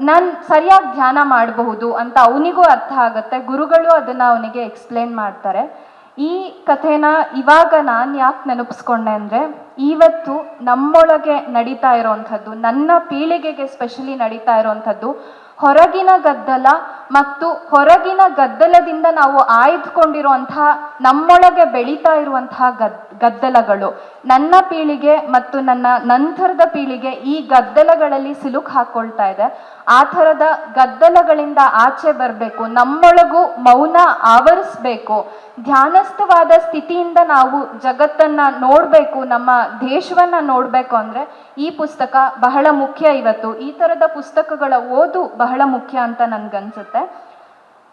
ನಾನು ಸರಿಯಾಗಿ ಧ್ಯಾನ ಮಾಡಬಹುದು ಅಂತ ಅವನಿಗೂ ಅರ್ಥ ಆಗುತ್ತೆ. ಗುರುಗಳು ಅದನ್ನ ಅವನಿಗೆ ಎಕ್ಸ್ಪ್ಲೇನ್ ಮಾಡ್ತಾರೆ. ಈ ಕಥೆನ ಇವಾಗ ನಾನು ಯಾಕೆ ನೆನಪಿಸ್ಕೊಂಡೆ ಅಂದರೆ ಇವತ್ತು ನಮ್ಮೊಳಗೆ ನಡೀತಾ ಇರೋವಂಥದ್ದು ನನ್ನ ಪೀಳಿಗೆಗೆ ಸ್ಪೆಷಲಿ ನಡೀತಾ ಇರೋವಂಥದ್ದು ಹೊರಗಿನ ಗದ್ದಲ ಮತ್ತು ಹೊರಗಿನ ಗದ್ದಲದಿಂದ ನಾವು ಆಯ್ದುಕೊಂಡಿರುವಂತಹ, ನಮ್ಮೊಳಗೆ ಬೆಳೀತಾ ಇರುವಂತಹ ಗದ್, ಗದ್ದಲಗಳು. ನನ್ನ ಪೀಳಿಗೆ ಮತ್ತು ನನ್ನ ನಂತರದ ಪೀಳಿಗೆ ಈ ಗದ್ದಲಗಳಲ್ಲಿ ಸಿಲುಕು ಹಾಕೊಳ್ತಾ ಇದೆ. ಆ ಥರದ ಗದ್ದಲಗಳಿಂದ ಆಚೆ ಬರಬೇಕು. ನಮ್ಮೊಳಗೂ ಮೌನ ಆವರಿಸ್ಬೇಕು. ಧ್ಯಾನಸ್ಥವಾದ ಸ್ಥಿತಿಯಿಂದ ನಾವು ಜಗತ್ತನ್ನ ನೋಡಬೇಕು, ನಮ್ಮ ದೇಶವನ್ನ ನೋಡಬೇಕು ಅಂದ್ರೆ ಈ ಪುಸ್ತಕ ಬಹಳ ಮುಖ್ಯ ಇವತ್ತು. ಈ ಥರದ ಪುಸ್ತಕಗಳ ಓದು ಬಹಳ ಮುಖ್ಯ ಅಂತ ನನ್ಗನ್ಸುತ್ತೆ.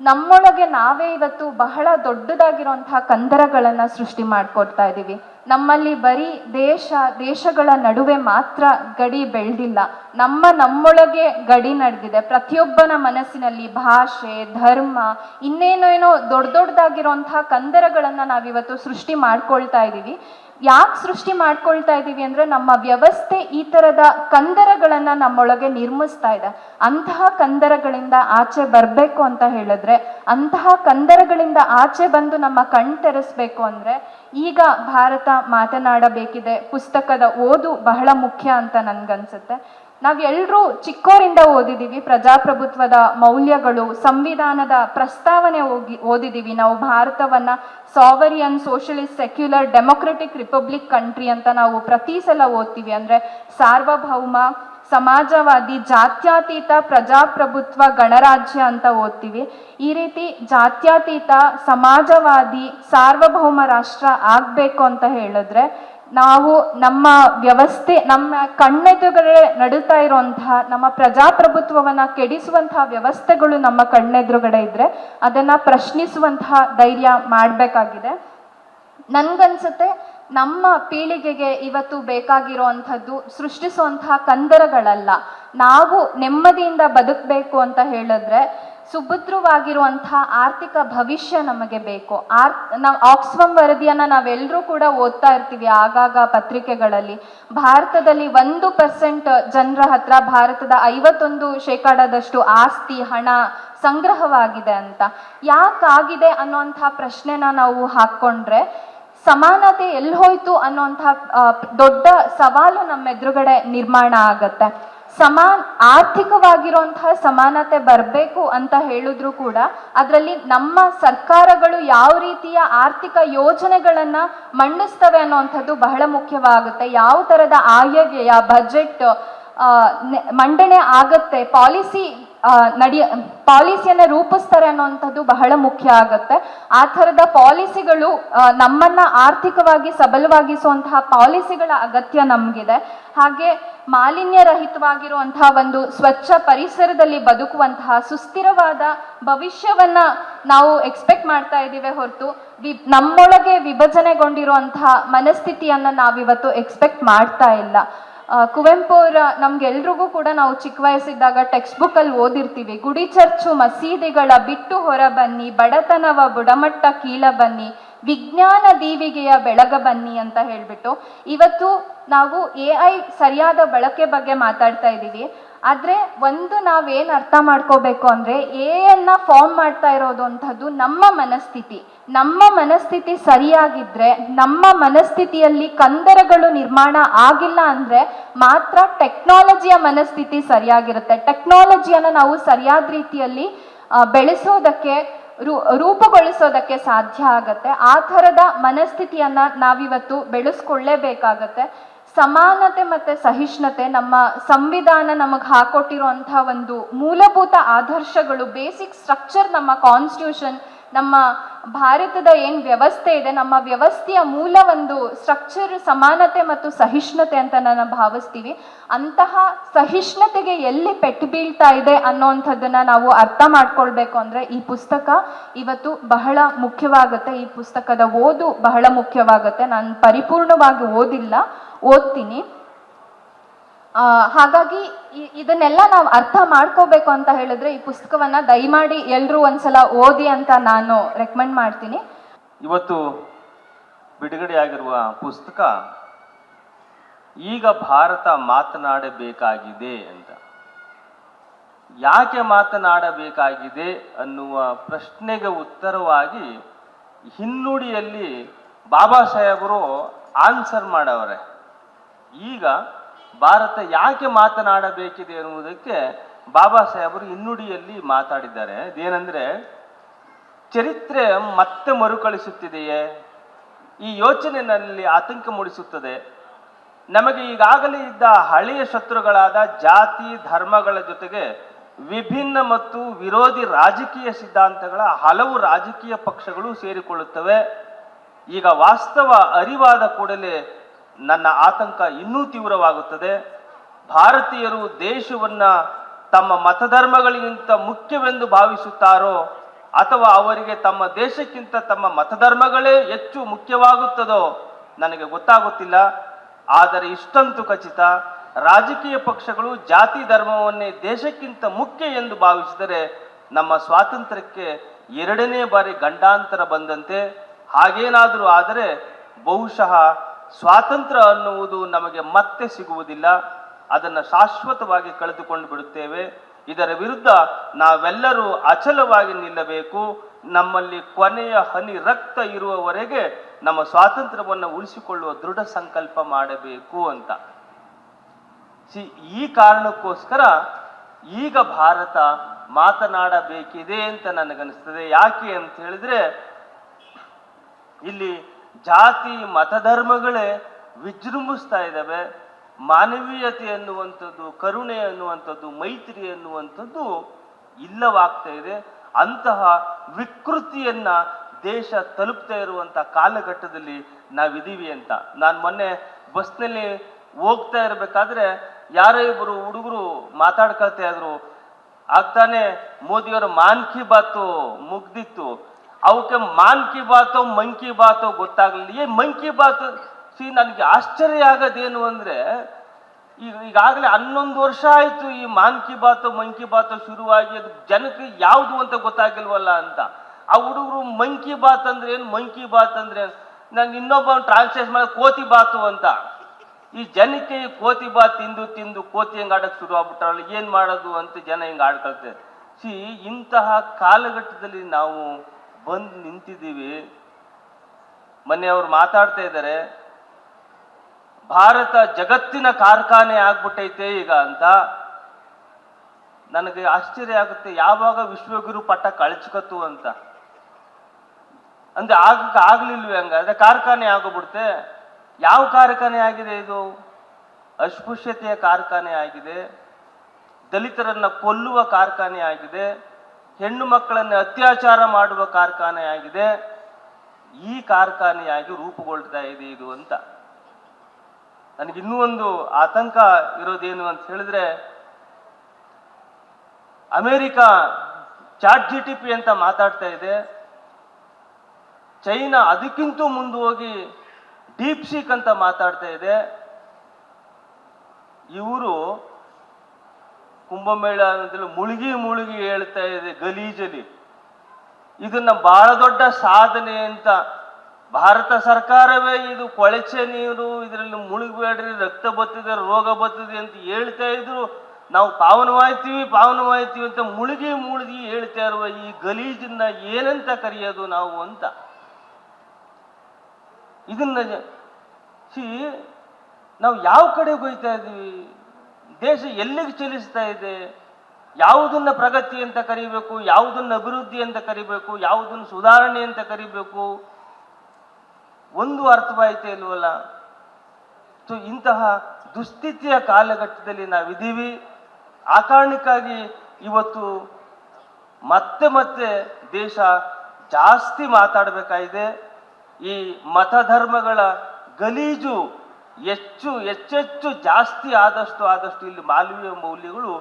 ನಮ್ಮೊಳಗೆ ನಾವೇ ಇವತ್ತು ಬಹಳ ದೊಡ್ಡದಾಗಿರುವಂತಹ ಕಂದರಗಳನ್ನ ಸೃಷ್ಟಿ ಮಾಡ್ಕೊಡ್ತಾ ಇದ್ದೀವಿ ನಮ್ಮಲ್ಲಿ ಬರೀ ದೇಶ, ದೇಶಗಳ ನಡುವೆ ಮಾತ್ರ ಗಡಿ ಬೆಳೆದಿಲ್ಲ. ನಮ್ಮ ನಮ್ಮೊಳಗೆ ಗಡಿ ನಡೆದಿದೆ. ಪ್ರತಿಯೊಬ್ಬನ ಮನಸ್ಸಿನಲ್ಲಿ ಭಾಷೆ, ಧರ್ಮ ಇನ್ನೇನೋ ಏನೋ ದೊಡ್ಡ ದೊಡ್ಡದಾಗಿರುವಂತಹ ಕಂದರಗಳನ್ನ ನಾವಿವತ್ತು ಸೃಷ್ಟಿ ಮಾಡ್ಕೊಳ್ತಾ ಇದ್ದೀವಿ ಯಾಕೆ ಸೃಷ್ಟಿ ಮಾಡ್ಕೊಳ್ತಾ ಇದ್ದೀವಿ ಅಂದ್ರೆ ನಮ್ಮ ವ್ಯವಸ್ಥೆ ಈ ತರದ ಕಂದರಗಳನ್ನು ನಮ್ಮೊಳಗೆ ನಿರ್ಮಿಸ್ತಾ ಇದೆ. ಅಂತಹ ಕಂದರಗಳಿಂದ ಆಚೆ ಬರಬೇಕು ಅಂತ ಹೇಳಿದ್ರೆ ಅಂತಹ ಕಂದರಗಳಿಂದ ಆಚೆ ಬಂದು ನಮ್ಮ ಕಣ್ ತೆರೆಸ್ಬೇಕು ಅಂದ್ರೆ ಈಗ ಭಾರತ ಮಾತನಾಡಬೇಕಿದೆ. ಪುಸ್ತಕದ ಓದು ಬಹಳ ಮುಖ್ಯ ಅಂತ ನನ್ಗನ್ಸುತ್ತೆ. ನಾವೆಲ್ಲರೂ ಚಿಕ್ಕೋರಿಂದ ಓದಿದ್ದೀವಿ ಪ್ರಜಾಪ್ರಭುತ್ವದ ಮೌಲ್ಯಗಳು, ಸಂವಿಧಾನದ ಪ್ರಸ್ತಾವನೆ ಹೋಗಿ ಓದಿದ್ದೀವಿ ನಾವು ಭಾರತವನ್ನ sovereign socialist, secular, democratic republic country ಅಂತ ನಾವು ಪ್ರತಿ ಸಲ ಓದ್ತೀವಿ. ಅಂದ್ರೆ ಸಾರ್ವಭೌಮ ಸಮಾಜವಾದಿ ಜಾತ್ಯತೀತ ಪ್ರಜಾಪ್ರಭುತ್ವ ಗಣರಾಜ್ಯ ಅಂತ ಓದ್ತೀವಿ. ಈ ರೀತಿ ಜಾತ್ಯತೀತ ಸಮಾಜವಾದಿ ಸಾರ್ವಭೌಮ ರಾಷ್ಟ್ರ ಆಗ್ಬೇಕು ಅಂತ ಹೇಳಿದ್ರೆ ನಾವು ನಮ್ಮ ವ್ಯವಸ್ಥೆ, ನಮ್ಮ ಕಣ್ಣೆದುರುಗಡೆ ನಡೀತಾ ಇರುವಂತಹ, ನಮ್ಮ ಪ್ರಜಾಪ್ರಭುತ್ವವನ್ನ ಕೆಡಿಸುವಂತಹ ವ್ಯವಸ್ಥೆಗಳು ನಮ್ಮ ಕಣ್ಣೆದುರುಗಡೆ ಇದ್ರೆ ಅದನ್ನ ಪ್ರಶ್ನಿಸುವಂತಹ ಧೈರ್ಯ ಮಾಡಬೇಕಾಗಿದೆ. ನನ್ಗನ್ಸುತ್ತೆ ನಮ್ಮ ಪೀಳಿಗೆಗೆ ಇವತ್ತು ಬೇಕಾಗಿರುವಂಥದ್ದು ಸೃಷ್ಟಿಸುವಂತಹ ಕಂದರಗಳಲ್ಲ. ನಾವು ನೆಮ್ಮದಿಯಿಂದ ಬದುಕಬೇಕು ಅಂತ ಹೇಳಿದ್ರೆ ಸುಭದ್ರವಾಗಿರುವಂತಹ ಆರ್ಥಿಕ ಭವಿಷ್ಯ ನಮಗೆ ಬೇಕು. ಆರ್, ನಾವು ಆಕ್ಸ್ಫಮ್ ವರದಿಯನ್ನ ನಾವೆಲ್ಲರೂ ಕೂಡ ಓದ್ತಾ ಇರ್ತೀವಿ ಆಗಾಗ ಪತ್ರಿಕೆಗಳಲ್ಲಿ. ಭಾರತದಲ್ಲಿ ಒಂದು ಪರ್ಸೆಂಟ್ ಜನರ ಹತ್ರ ಭಾರತದ ಐವತ್ತೊಂದು ಶೇಕಡದಷ್ಟು ಆಸ್ತಿ, ಹಣ ಸಂಗ್ರಹವಾಗಿದೆ ಅಂತ. ಯಾಕಾಗಿದೆ ಅನ್ನುವಂತಹ ಪ್ರಶ್ನೆನ ನಾವು ಹಾಕ್ಕೊಂಡ್ರೆ ಸಮಾನತೆ ಎಲ್ಲಿ ಹೋಯ್ತು ಅನ್ನುವಂಥ ದೊಡ್ಡ ಸವಾಲು ನಮ್ಮ ಎದುರುಗಡೆ ನಿರ್ಮಾಣ ಆಗತ್ತೆ. ಸಮಾನ್, ಆರ್ಥಿಕವಾಗಿರುವಂತಹ ಸಮಾನತೆ ಬರಬೇಕು ಅಂತ ಹೇಳಿದ್ರು ಕೂಡ ಅದರಲ್ಲಿ ನಮ್ಮ ಸರ್ಕಾರಗಳು ಯಾವ ರೀತಿಯ ಆರ್ಥಿಕ ಯೋಜನೆಗಳನ್ನ ಮಂಡಿಸ್ತವೆ ಅನ್ನುವಂಥದ್ದು ಬಹಳ ಮುಖ್ಯವಾಗುತ್ತೆ. ಯಾವ ತರದ ಆಯವ್ಯಯ, ಬಜೆಟ್ ಮಂಡನೆ ಆಗತ್ತೆ, ಪಾಲಿಸಿ ನಡೆಯ ಪಾಲಿಸಿಯನ್ನ ರೂಪಿಸ್ತಾರೆ ಅನ್ನುವಂಥದ್ದು ಬಹಳ ಮುಖ್ಯ ಆಗುತ್ತೆ. ಆ ಥರದ ಪಾಲಿಸಿಗಳು ನಮ್ಮನ್ನ ಆರ್ಥಿಕವಾಗಿ ಸಬಲವಾಗಿಸುವಂತಹ ಪಾಲಿಸಿಗಳ ಅಗತ್ಯ ನಮಗಿದೆ. ಹಾಗೆ ಮಾಲಿನ್ಯ ರಹಿತವಾಗಿರುವಂತಹ ಒಂದು ಸ್ವಚ್ಛ ಪರಿಸರದಲ್ಲಿ ಬದುಕುವಂತಹ ಸುಸ್ಥಿರವಾದ ಭವಿಷ್ಯವನ್ನ ನಾವು ಎಕ್ಸ್ಪೆಕ್ಟ್ ಮಾಡ್ತಾ ಇದ್ದೀವಿ ಹೊರತು, ವಿ, ನಮ್ಮೊಳಗೆ ವಿಭಜನೆಗೊಂಡಿರುವಂತಹ ಮನಸ್ಥಿತಿಯನ್ನ ನಾವಿವತ್ತು ಎಕ್ಸ್ಪೆಕ್ಟ್ ಮಾಡ್ತಾ ಇಲ್ಲ. ಕುವೆಂಪು ಅವರ, ನಮ್ಗೆಲ್ರಿಗೂ ಕೂಡ ನಾವು ಚಿಕ್ಕ ವಯಸ್ಸಿದ್ದಾಗ ಟೆಕ್ಸ್ಟ್ ಬುಕ್ ಅಲ್ಲಿ ಓದಿರ್ತೀವಿ. ಗುಡಿ ಚರ್ಚು ಮಸೀದಿಗಳ ಬಿಟ್ಟು ಹೊರ ಬನ್ನಿ, ಬಡತನವ ಬುಡಮಟ್ಟ ಕೀಳ ಬನ್ನಿ, ವಿಜ್ಞಾನ ದೀವಿಗೆಯ ಬೆಳಗ ಬನ್ನಿ ಅಂತ ಹೇಳ್ಬಿಟ್ಟು ಇವತ್ತು ನಾವು ಎ ಐ ಸರಿಯಾದ ಬಳಕೆ ಬಗ್ಗೆ ಮಾತಾಡ್ತಾ ಇದ್ದೀವಿ. ಆದ್ರೆ ಒಂದು ನಾವೇನು ಅರ್ಥ ಮಾಡ್ಕೋಬೇಕು ಅಂದ್ರೆ ಎ ಅನ್ನ ಫಾರ್ಮ್ ಮಾಡ್ತಾ ಇರೋದು ಅಂಥದ್ದು ನಮ್ಮ ಮನಸ್ಥಿತಿ. ನಮ್ಮ ಮನಸ್ಥಿತಿ ಸರಿಯಾಗಿದ್ರೆ, ನಮ್ಮ ಮನಸ್ಥಿತಿಯಲ್ಲಿ ಕಂದರಗಳು ನಿರ್ಮಾಣ ಆಗಿಲ್ಲ ಅಂದ್ರೆ ಮಾತ್ರ ಟೆಕ್ನಾಲಜಿಯ ಮನಸ್ಥಿತಿ ಸರಿಯಾಗಿರುತ್ತೆ. ಟೆಕ್ನಾಲಜಿಯನ್ನು ನಾವು ಸರಿಯಾದ ರೀತಿಯಲ್ಲಿ ಬೆಳೆಸೋದಕ್ಕೆ, ರೂ, ರೂಪುಗೊಳಿಸೋದಕ್ಕೆ ಸಾಧ್ಯ ಆಗತ್ತೆ. ಆ ಥರದ ಮನಸ್ಥಿತಿಯನ್ನು ನಾವಿವತ್ತು ಬೆಳೆಸ್ಕೊಳ್ಳೇಬೇಕಾಗತ್ತೆ. ಸಮಾನತೆ ಮತ್ತು ಸಹಿಷ್ಣುತೆ, ನಮ್ಮ ಸಂವಿಧಾನ ನಮಗೆ ಹಾಕೊಟ್ಟಿರುವಂಥ ಒಂದು ಮೂಲಭೂತ ಆದರ್ಶಗಳು, ಬೇಸಿಕ್ ಸ್ಟ್ರಕ್ಚರ್ ನಮ್ಮ ಕಾನ್ಸ್ಟಿಟ್ಯೂಷನ್ ನಮ್ಮ ಭಾರತದ ಏನು ವ್ಯವಸ್ಥೆ ಇದೆ, ನಮ್ಮ ವ್ಯವಸ್ಥೆಯ ಮೂಲ ಒಂದು ಸ್ಟ್ರಕ್ಚರ್ ಸಮಾನತೆ ಮತ್ತು ಸಹಿಷ್ಣುತೆ ಅಂತ ನಾನು ಭಾವಿಸ್ತೀವಿ. ಅಂತಹ ಸಹಿಷ್ಣುತೆಗೆ ಎಲ್ಲಿ ಪೆಟ್ಟು ಬೀಳ್ತಾ ಇದೆ ಅನ್ನೋಂಥದ್ದನ್ನ ನಾವು ಅರ್ಥ ಮಾಡ್ಕೊಳ್ಬೇಕು ಅಂದರೆ ಈ ಪುಸ್ತಕ ಇವತ್ತು ಬಹಳ ಮುಖ್ಯವಾಗುತ್ತೆ. ಈ ಪುಸ್ತಕದ ಓದು ಬಹಳ ಮುಖ್ಯವಾಗುತ್ತೆ. ನಾನು ಪರಿಪೂರ್ಣವಾಗಿ ಓದಿಲ್ಲ, ಓದ್ತೀನಿ. ಹಾಗಾಗಿ ಇದನ್ನೆಲ್ಲ ನಾವು ಅರ್ಥ ಮಾಡ್ಕೋಬೇಕು ಅಂತ ಹೇಳಿದ್ರೆ ಈ ಪುಸ್ತಕವನ್ನ ದಯಮಾಡಿ ಎಲ್ರು ಒಂದ್ಸಲ ಓದಿ ಅಂತ ನಾನು ರೆಕಮೆಂಡ್ ಮಾಡ್ತೀನಿ. ಇವತ್ತು ಬಿಡುಗಡೆಯಾಗಿರುವ ಪುಸ್ತಕ, ಈಗ ಭಾರತ ಮಾತನಾಡಬೇಕಾಗಿದೆ ಅಂತ. ಯಾಕೆ ಮಾತನಾಡಬೇಕಾಗಿದೆ ಅನ್ನುವ ಪ್ರಶ್ನೆಗೆ ಉತ್ತರವಾಗಿ ಹಿನ್ನುಡಿಯಲ್ಲಿ ಬಾಬಾ ಸಾಹೇಬರು ಆನ್ಸರ್ ಮಾಡವರೆ. ಈಗ ಭಾರತ ಯಾಕೆ ಮಾತನಾಡಬೇಕಿದೆ ಎನ್ನುವುದಕ್ಕೆ ಬಾಬಾ ಸಾಹೇಬರು ಇನ್ನುಡಿಯಲ್ಲಿ ಮಾತಾಡಿದ್ದಾರೆ. ಅದೇನೆಂದರೆ ಚರಿತ್ರೆ ಮತ್ತೆ ಮರುಕಳಿಸುತ್ತಿದೆಯೇ? ಈ ಯೋಚನೆ ನನ್ನಲ್ಲಿ ಆತಂಕ ಮೂಡಿಸುತ್ತದೆ. ನಮಗೆ ಈಗಾಗಲೇ ಇದ್ದ ಹಳೆಯ ಶತ್ರುಗಳಾದ ಜಾತಿ, ಧರ್ಮಗಳ ಜೊತೆಗೆ ವಿಭಿನ್ನ ಮತ್ತು ವಿರೋಧಿ ರಾಜಕೀಯ ಸಿದ್ಧಾಂತಗಳ ಹಲವು ರಾಜಕೀಯ ಪಕ್ಷಗಳು ಸೇರಿಕೊಳ್ಳುತ್ತವೆ. ಈಗ ವಾಸ್ತವ ಅರಿವಾದ ಕೂಡಲೇ ನನ್ನ ಆತಂಕ ಇನ್ನೂ ತೀವ್ರವಾಗುತ್ತದೆ. ಭಾರತೀಯರು ದೇಶವನ್ನ ತಮ್ಮ ಮತಧರ್ಮಗಳಿಗಿಂತ ಮುಖ್ಯವೆಂದು ಭಾವಿಸುತ್ತಾರೋ ಅಥವಾ ಅವರಿಗೆ ತಮ್ಮ ದೇಶಕ್ಕಿಂತ ತಮ್ಮ ಮತಧರ್ಮಗಳೇ ಹೆಚ್ಚು ಮುಖ್ಯವಾಗುತ್ತದೋ ನನಗೆ ಗೊತ್ತಾಗುತ್ತಿಲ್ಲ. ಆದರೆ ಇಷ್ಟಂತೂ ಖಚಿತ, ರಾಜಕೀಯ ಪಕ್ಷಗಳು ಜಾತಿ ಧರ್ಮವನ್ನೇ ದೇಶಕ್ಕಿಂತ ಮುಖ್ಯ ಎಂದು ಭಾವಿಸಿದರೆ ನಮ್ಮ ಸ್ವಾತಂತ್ರ್ಯಕ್ಕೆ ಎರಡನೇ ಬಾರಿ ಗಂಡಾಂತರ ಬಂದಂತೆ. ಹಾಗೇನಾದರೂ ಆದರೆ ಬಹುಶಃ ಸ್ವಾತಂತ್ರ್ಯ ಅನ್ನುವುದು ನಮಗೆ ಮತ್ತೆ ಸಿಗುವುದಿಲ್ಲ. ಅದನ್ನು ಶಾಶ್ವತವಾಗಿ ಕಳೆದುಕೊಂಡು ಬಿಡುತ್ತೇವೆ. ಇದರ ವಿರುದ್ಧ ನಾವೆಲ್ಲರೂ ಅಚಲವಾಗಿ ನಿಲ್ಲಬೇಕು. ನಮ್ಮಲ್ಲಿ ಕೊನೆಯ ಹನಿ ರಕ್ತ ಇರುವವರೆಗೆ ನಮ್ಮ ಸ್ವಾತಂತ್ರ್ಯವನ್ನು ಉಳಿಸಿಕೊಳ್ಳುವ ದೃಢ ಸಂಕಲ್ಪ ಮಾಡಬೇಕು ಅಂತ. ಸಿ, ಈ ಕಾರಣಕ್ಕೋಸ್ಕರ ಈಗ ಭಾರತ ಮಾತನಾಡಬೇಕಿದೆ ಅಂತ ನನಗನ್ನಿಸ್ತದೆ. ಯಾಕೆ ಅಂತ ಹೇಳಿದ್ರೆ, ಇಲ್ಲಿ ಜಾತಿ ಮತಧರ್ಮಗಳೇ ವಿಜೃಂಭಿಸ್ತಾ ಇದ್ದಾವೆ. ಮಾನವೀಯತೆ ಅನ್ನುವಂಥದ್ದು ಕರುಣೆ ಅನ್ನುವಂಥದ್ದು ಮೈತ್ರಿ ಅನ್ನುವಂಥದ್ದು ಇಲ್ಲವಾಗ್ತಾ ಇದೆ. ಅಂತಹ ವಿಕೃತಿಯನ್ನ ದೇಶ ತಲುಪ್ತಾ ಇರುವಂತ ಕಾಲಘಟ್ಟದಲ್ಲಿ ನಾವಿದ್ದೀವಿ ಅಂತ. ನಾನು ಮೊನ್ನೆ ಬಸ್ನಲ್ಲಿ ಹೋಗ್ತಾ ಇರಬೇಕಾದ್ರೆ ಯಾರೋ ಇಬ್ಬರು ಹುಡುಗರು ಮಾತಾಡ್ಕೊಳ್ತಾ ಇದ್ರು. ಆಗ್ತಾನೆ ಮೋದಿಯವರ ಮಾನ್ ಕಿ ಬಾತು ಮುಗ್ದಿತ್ತು. ಅವಕ್ಕೆ ಮಾನ್ ಕಿ ಬಾತೋ, ಮನ್ ಕಿ ಬಾತೋ ಗೊತ್ತಾಗಲಿಲ್ಲ. ಏ, ಮನ್ ಕಿ ಬಾತ್, ಸಿ, ನನಗೆ ಆಶ್ಚರ್ಯ ಆಗೋದೇನು ಅಂದರೆ, ಈಗ, ಈಗಾಗಲೇ ಹನ್ನೊಂದು ವರ್ಷ ಆಯಿತು ಈ ಮಾನ್ ಕಿ ಬಾತು, ಮನ್ ಕಿ ಬಾತು ಶುರುವಾಗಿ ಅದು ಜನಕ್ಕೆ ಯಾವುದು ಅಂತ ಗೊತ್ತಾಗಿಲ್ವಲ್ಲ ಅಂತ. ಆ ಹುಡುಗರು ಮನ್ ಕಿ ಬಾತ್ ಅಂದ್ರೆ ಏನು, ಮನ್ ಕಿ ಬಾತ್ ಅಂದ್ರೆ? ನಾನು ಇನ್ನೊಬ್ಬ ಟ್ರಾನ್ಸ್ಲೇಟ್ ಮಾಡಿ ಕೋತಿ ಬಾತು ಅಂತ. ಈ ಜನಕ್ಕೆ ಈ ಕೋತಿ ಬಾತ್ ತಿಂದು ತಿಂದು ಕೋತಿ ಹೆಂಗೆ ಆಡೋಕ್ಕೆ ಶುರು ಆಗ್ಬಿಟ್ರಲ್ಲ, ಏನು ಮಾಡೋದು ಅಂತ ಜನ ಹಿಂಗೆ ಆಡ್ಕೊಳ್ತಾರೆ. ಸಿ, ಇಂತಹ ಕಾಲಘಟ್ಟದಲ್ಲಿ ನಾವು ಬಂದು ನಿಂತಿದ್ದೀವಿ. ಮೊನ್ನೆ ಅವ್ರು ಮಾತಾಡ್ತಾ ಇದ್ದಾರೆ. ಭಾರತ ಜಗತ್ತಿನ ಕಾರ್ಖಾನೆ ಆಗ್ಬಿಟ್ಟೈತೆ ಈಗ ಅಂತ. ನನಗೆ ಆಶ್ಚರ್ಯ ಆಗುತ್ತೆ, ಯಾವಾಗ ವಿಶ್ವಗುರು ಪಟ್ಟ ಕಳಚ್ಕತ್ತು ಅಂತ. ಅಂದ್ರೆ ಆಗಕ್ಕೆ ಆಗ್ಲಿಲ್ವೇ ಹಂಗಾದ್ರೆ ಕಾರ್ಖಾನೆ ಆಗೋಗ್ಬಿಡುತ್ತೆ ಯಾವ ಕಾರ್ಖಾನೆ ಆಗಿದೆ ಇದು? ಅಸ್ಪೃಶ್ಯತೆಯ ಕಾರ್ಖಾನೆ ಆಗಿದೆ. ದಲಿತರನ್ನ ಕೊಲ್ಲುವ ಕಾರ್ಖಾನೆ ಆಗಿದೆ. ಹೆಣ್ಣು ಮಕ್ಕಳನ್ನು ಅತ್ಯಾಚಾರ ಮಾಡುವ ಕಾರ್ಖಾನೆಯಾಗಿದೆ. ಈ ಕಾರ್ಖಾನೆಯಾಗಿ ರೂಪುಗೊಳ್ತಾ ಇದೆ ಇದು ಅಂತ. ನನಗೆ ಇನ್ನೂ ಒಂದು ಆತಂಕ ಇರೋದೇನು ಅಂತ ಹೇಳಿದ್ರೆ, America chat G T P ಅಂತ ಮಾತಾಡ್ತಾ ಇದೆ. ಚೈನಾ ಅದಕ್ಕಿಂತ ಮುಂದೆ ಹೋಗಿ ಡೀಪ್ ಸೀಕ್ ಅಂತ ಮಾತಾಡ್ತಾ ಇದೆ. ಇವರು ಕುಂಭಮೇಳ ಅನ್ನೋದ್ರಲ್ಲಿ ಮುಳುಗಿ ಮುಳುಗಿ ಹೇಳ್ತಾ ಇದೆ ಗಲೀಜಲಿ. ಇದನ್ನ ಬಹಳ ದೊಡ್ಡ ಸಾಧನೆ ಅಂತ ಭಾರತ ಸರ್ಕಾರವೇ ಇದು ಕೊಳಚೆ ನೀರು ಇದರಲ್ಲಿ ಮುಳುಗಬೇಡ್ರಿ, ರಕ್ತ ಬತ್ತಿದೆ, ರೋಗ ಬತ್ತಿದೆ ಅಂತ ಹೇಳ್ತಾ ಇದ್ರು. ನಾವು ಪಾವನವಾಯ್ತೀವಿ ಪಾವನವಾಯ್ತೀವಿ ಅಂತ ಮುಳುಗಿ ಮುಳುಗಿ ಹೇಳ್ತಾ ಇರುವ ಈ ಗಲೀಜನ್ನ ಏನಂತ ಕರೆಯೋದು ನಾವು ಅಂತ. ಇದನ್ನ ಸಿ ನಾವು ಯಾವ ಕಡೆ ಹೋಗ್ತಾ ಇದ್ದೀವಿ? ದೇಶ ಎಲ್ಲಿಗೆ ಚಲಿಸ್ತಾ ಇದೆ? ಯಾವುದನ್ನ ಪ್ರಗತಿ ಅಂತ ಕರಿಬೇಕು, ಯಾವುದನ್ನ ಅಭಿವೃದ್ಧಿ ಅಂತ ಕರಿಬೇಕು, ಯಾವುದನ್ನ ಸುಧಾರಣೆ ಅಂತ ಕರಿಬೇಕು? ಒಂದು ಅರ್ಥವಾಯಿತೆ ಇಲ್ವಲ್ಲ? ಸೊ ಇಂತಹ ದುಸ್ಥಿತಿಯ ಕಾಲಘಟ್ಟದಲ್ಲಿ ನಾವಿದ್ದೀವಿ. ಆ ಕಾರಣಕ್ಕಾಗಿ ಇವತ್ತು ಮತ್ತೆ ಮತ್ತೆ ದೇಶ ಜಾಸ್ತಿ ಮಾತಾಡಬೇಕಾಗಿದೆ. ಈ ಮತಧರ್ಮಗಳ ಗಲೀಜು ಹೆಚ್ಚು ಹೆಚ್ಚೆಚ್ಚು ಜಾಸ್ತಿ ಆದಷ್ಟು ಆದಷ್ಟು ಇಲ್ಲಿ ಮಾನವೀಯ ಮೌಲ್ಯಗಳು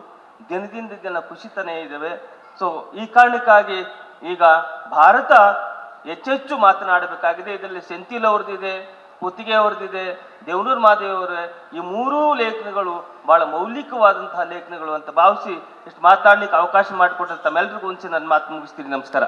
ದಿನದಿಂದ ದಿನ ಕುಸಿತನೇ ಇದ್ದಾವೆ ಸೊ ಈ ಕಾರಣಕ್ಕಾಗಿ ಈಗ ಭಾರತ ಹೆಚ್ಚೆಚ್ಚು ಮಾತನಾಡಬೇಕಾಗಿದೆ. ಇದರಲ್ಲಿ ಸೆಂಥಿಲ್ ಅವ್ರದ್ದಿದೆ, ಕುತ್ತಿಗೆ ಅವ್ರದ್ದಿದೆ, ದೇವನೂರು ಮಾದೇವರೇ ಈ ಮೂರೂ ಲೇಖನಗಳು ಬಹಳ ಮೌಲಿಕವಾದಂತಹ ಲೇಖನಗಳು ಅಂತ ಭಾವಿಸಿ ಇಷ್ಟು ಮಾತಾಡ್ಲಿಕ್ಕೆ ಅವಕಾಶ ಮಾಡಿಕೊಟ್ಟ ತಮ್ಮೆಲ್ಲರಿಗೂ ಒಂದ್ಸಿ ನನ್ನ ಮಾತು ಮುಗಿಸ್ತೀನಿ. ನಮಸ್ಕಾರ.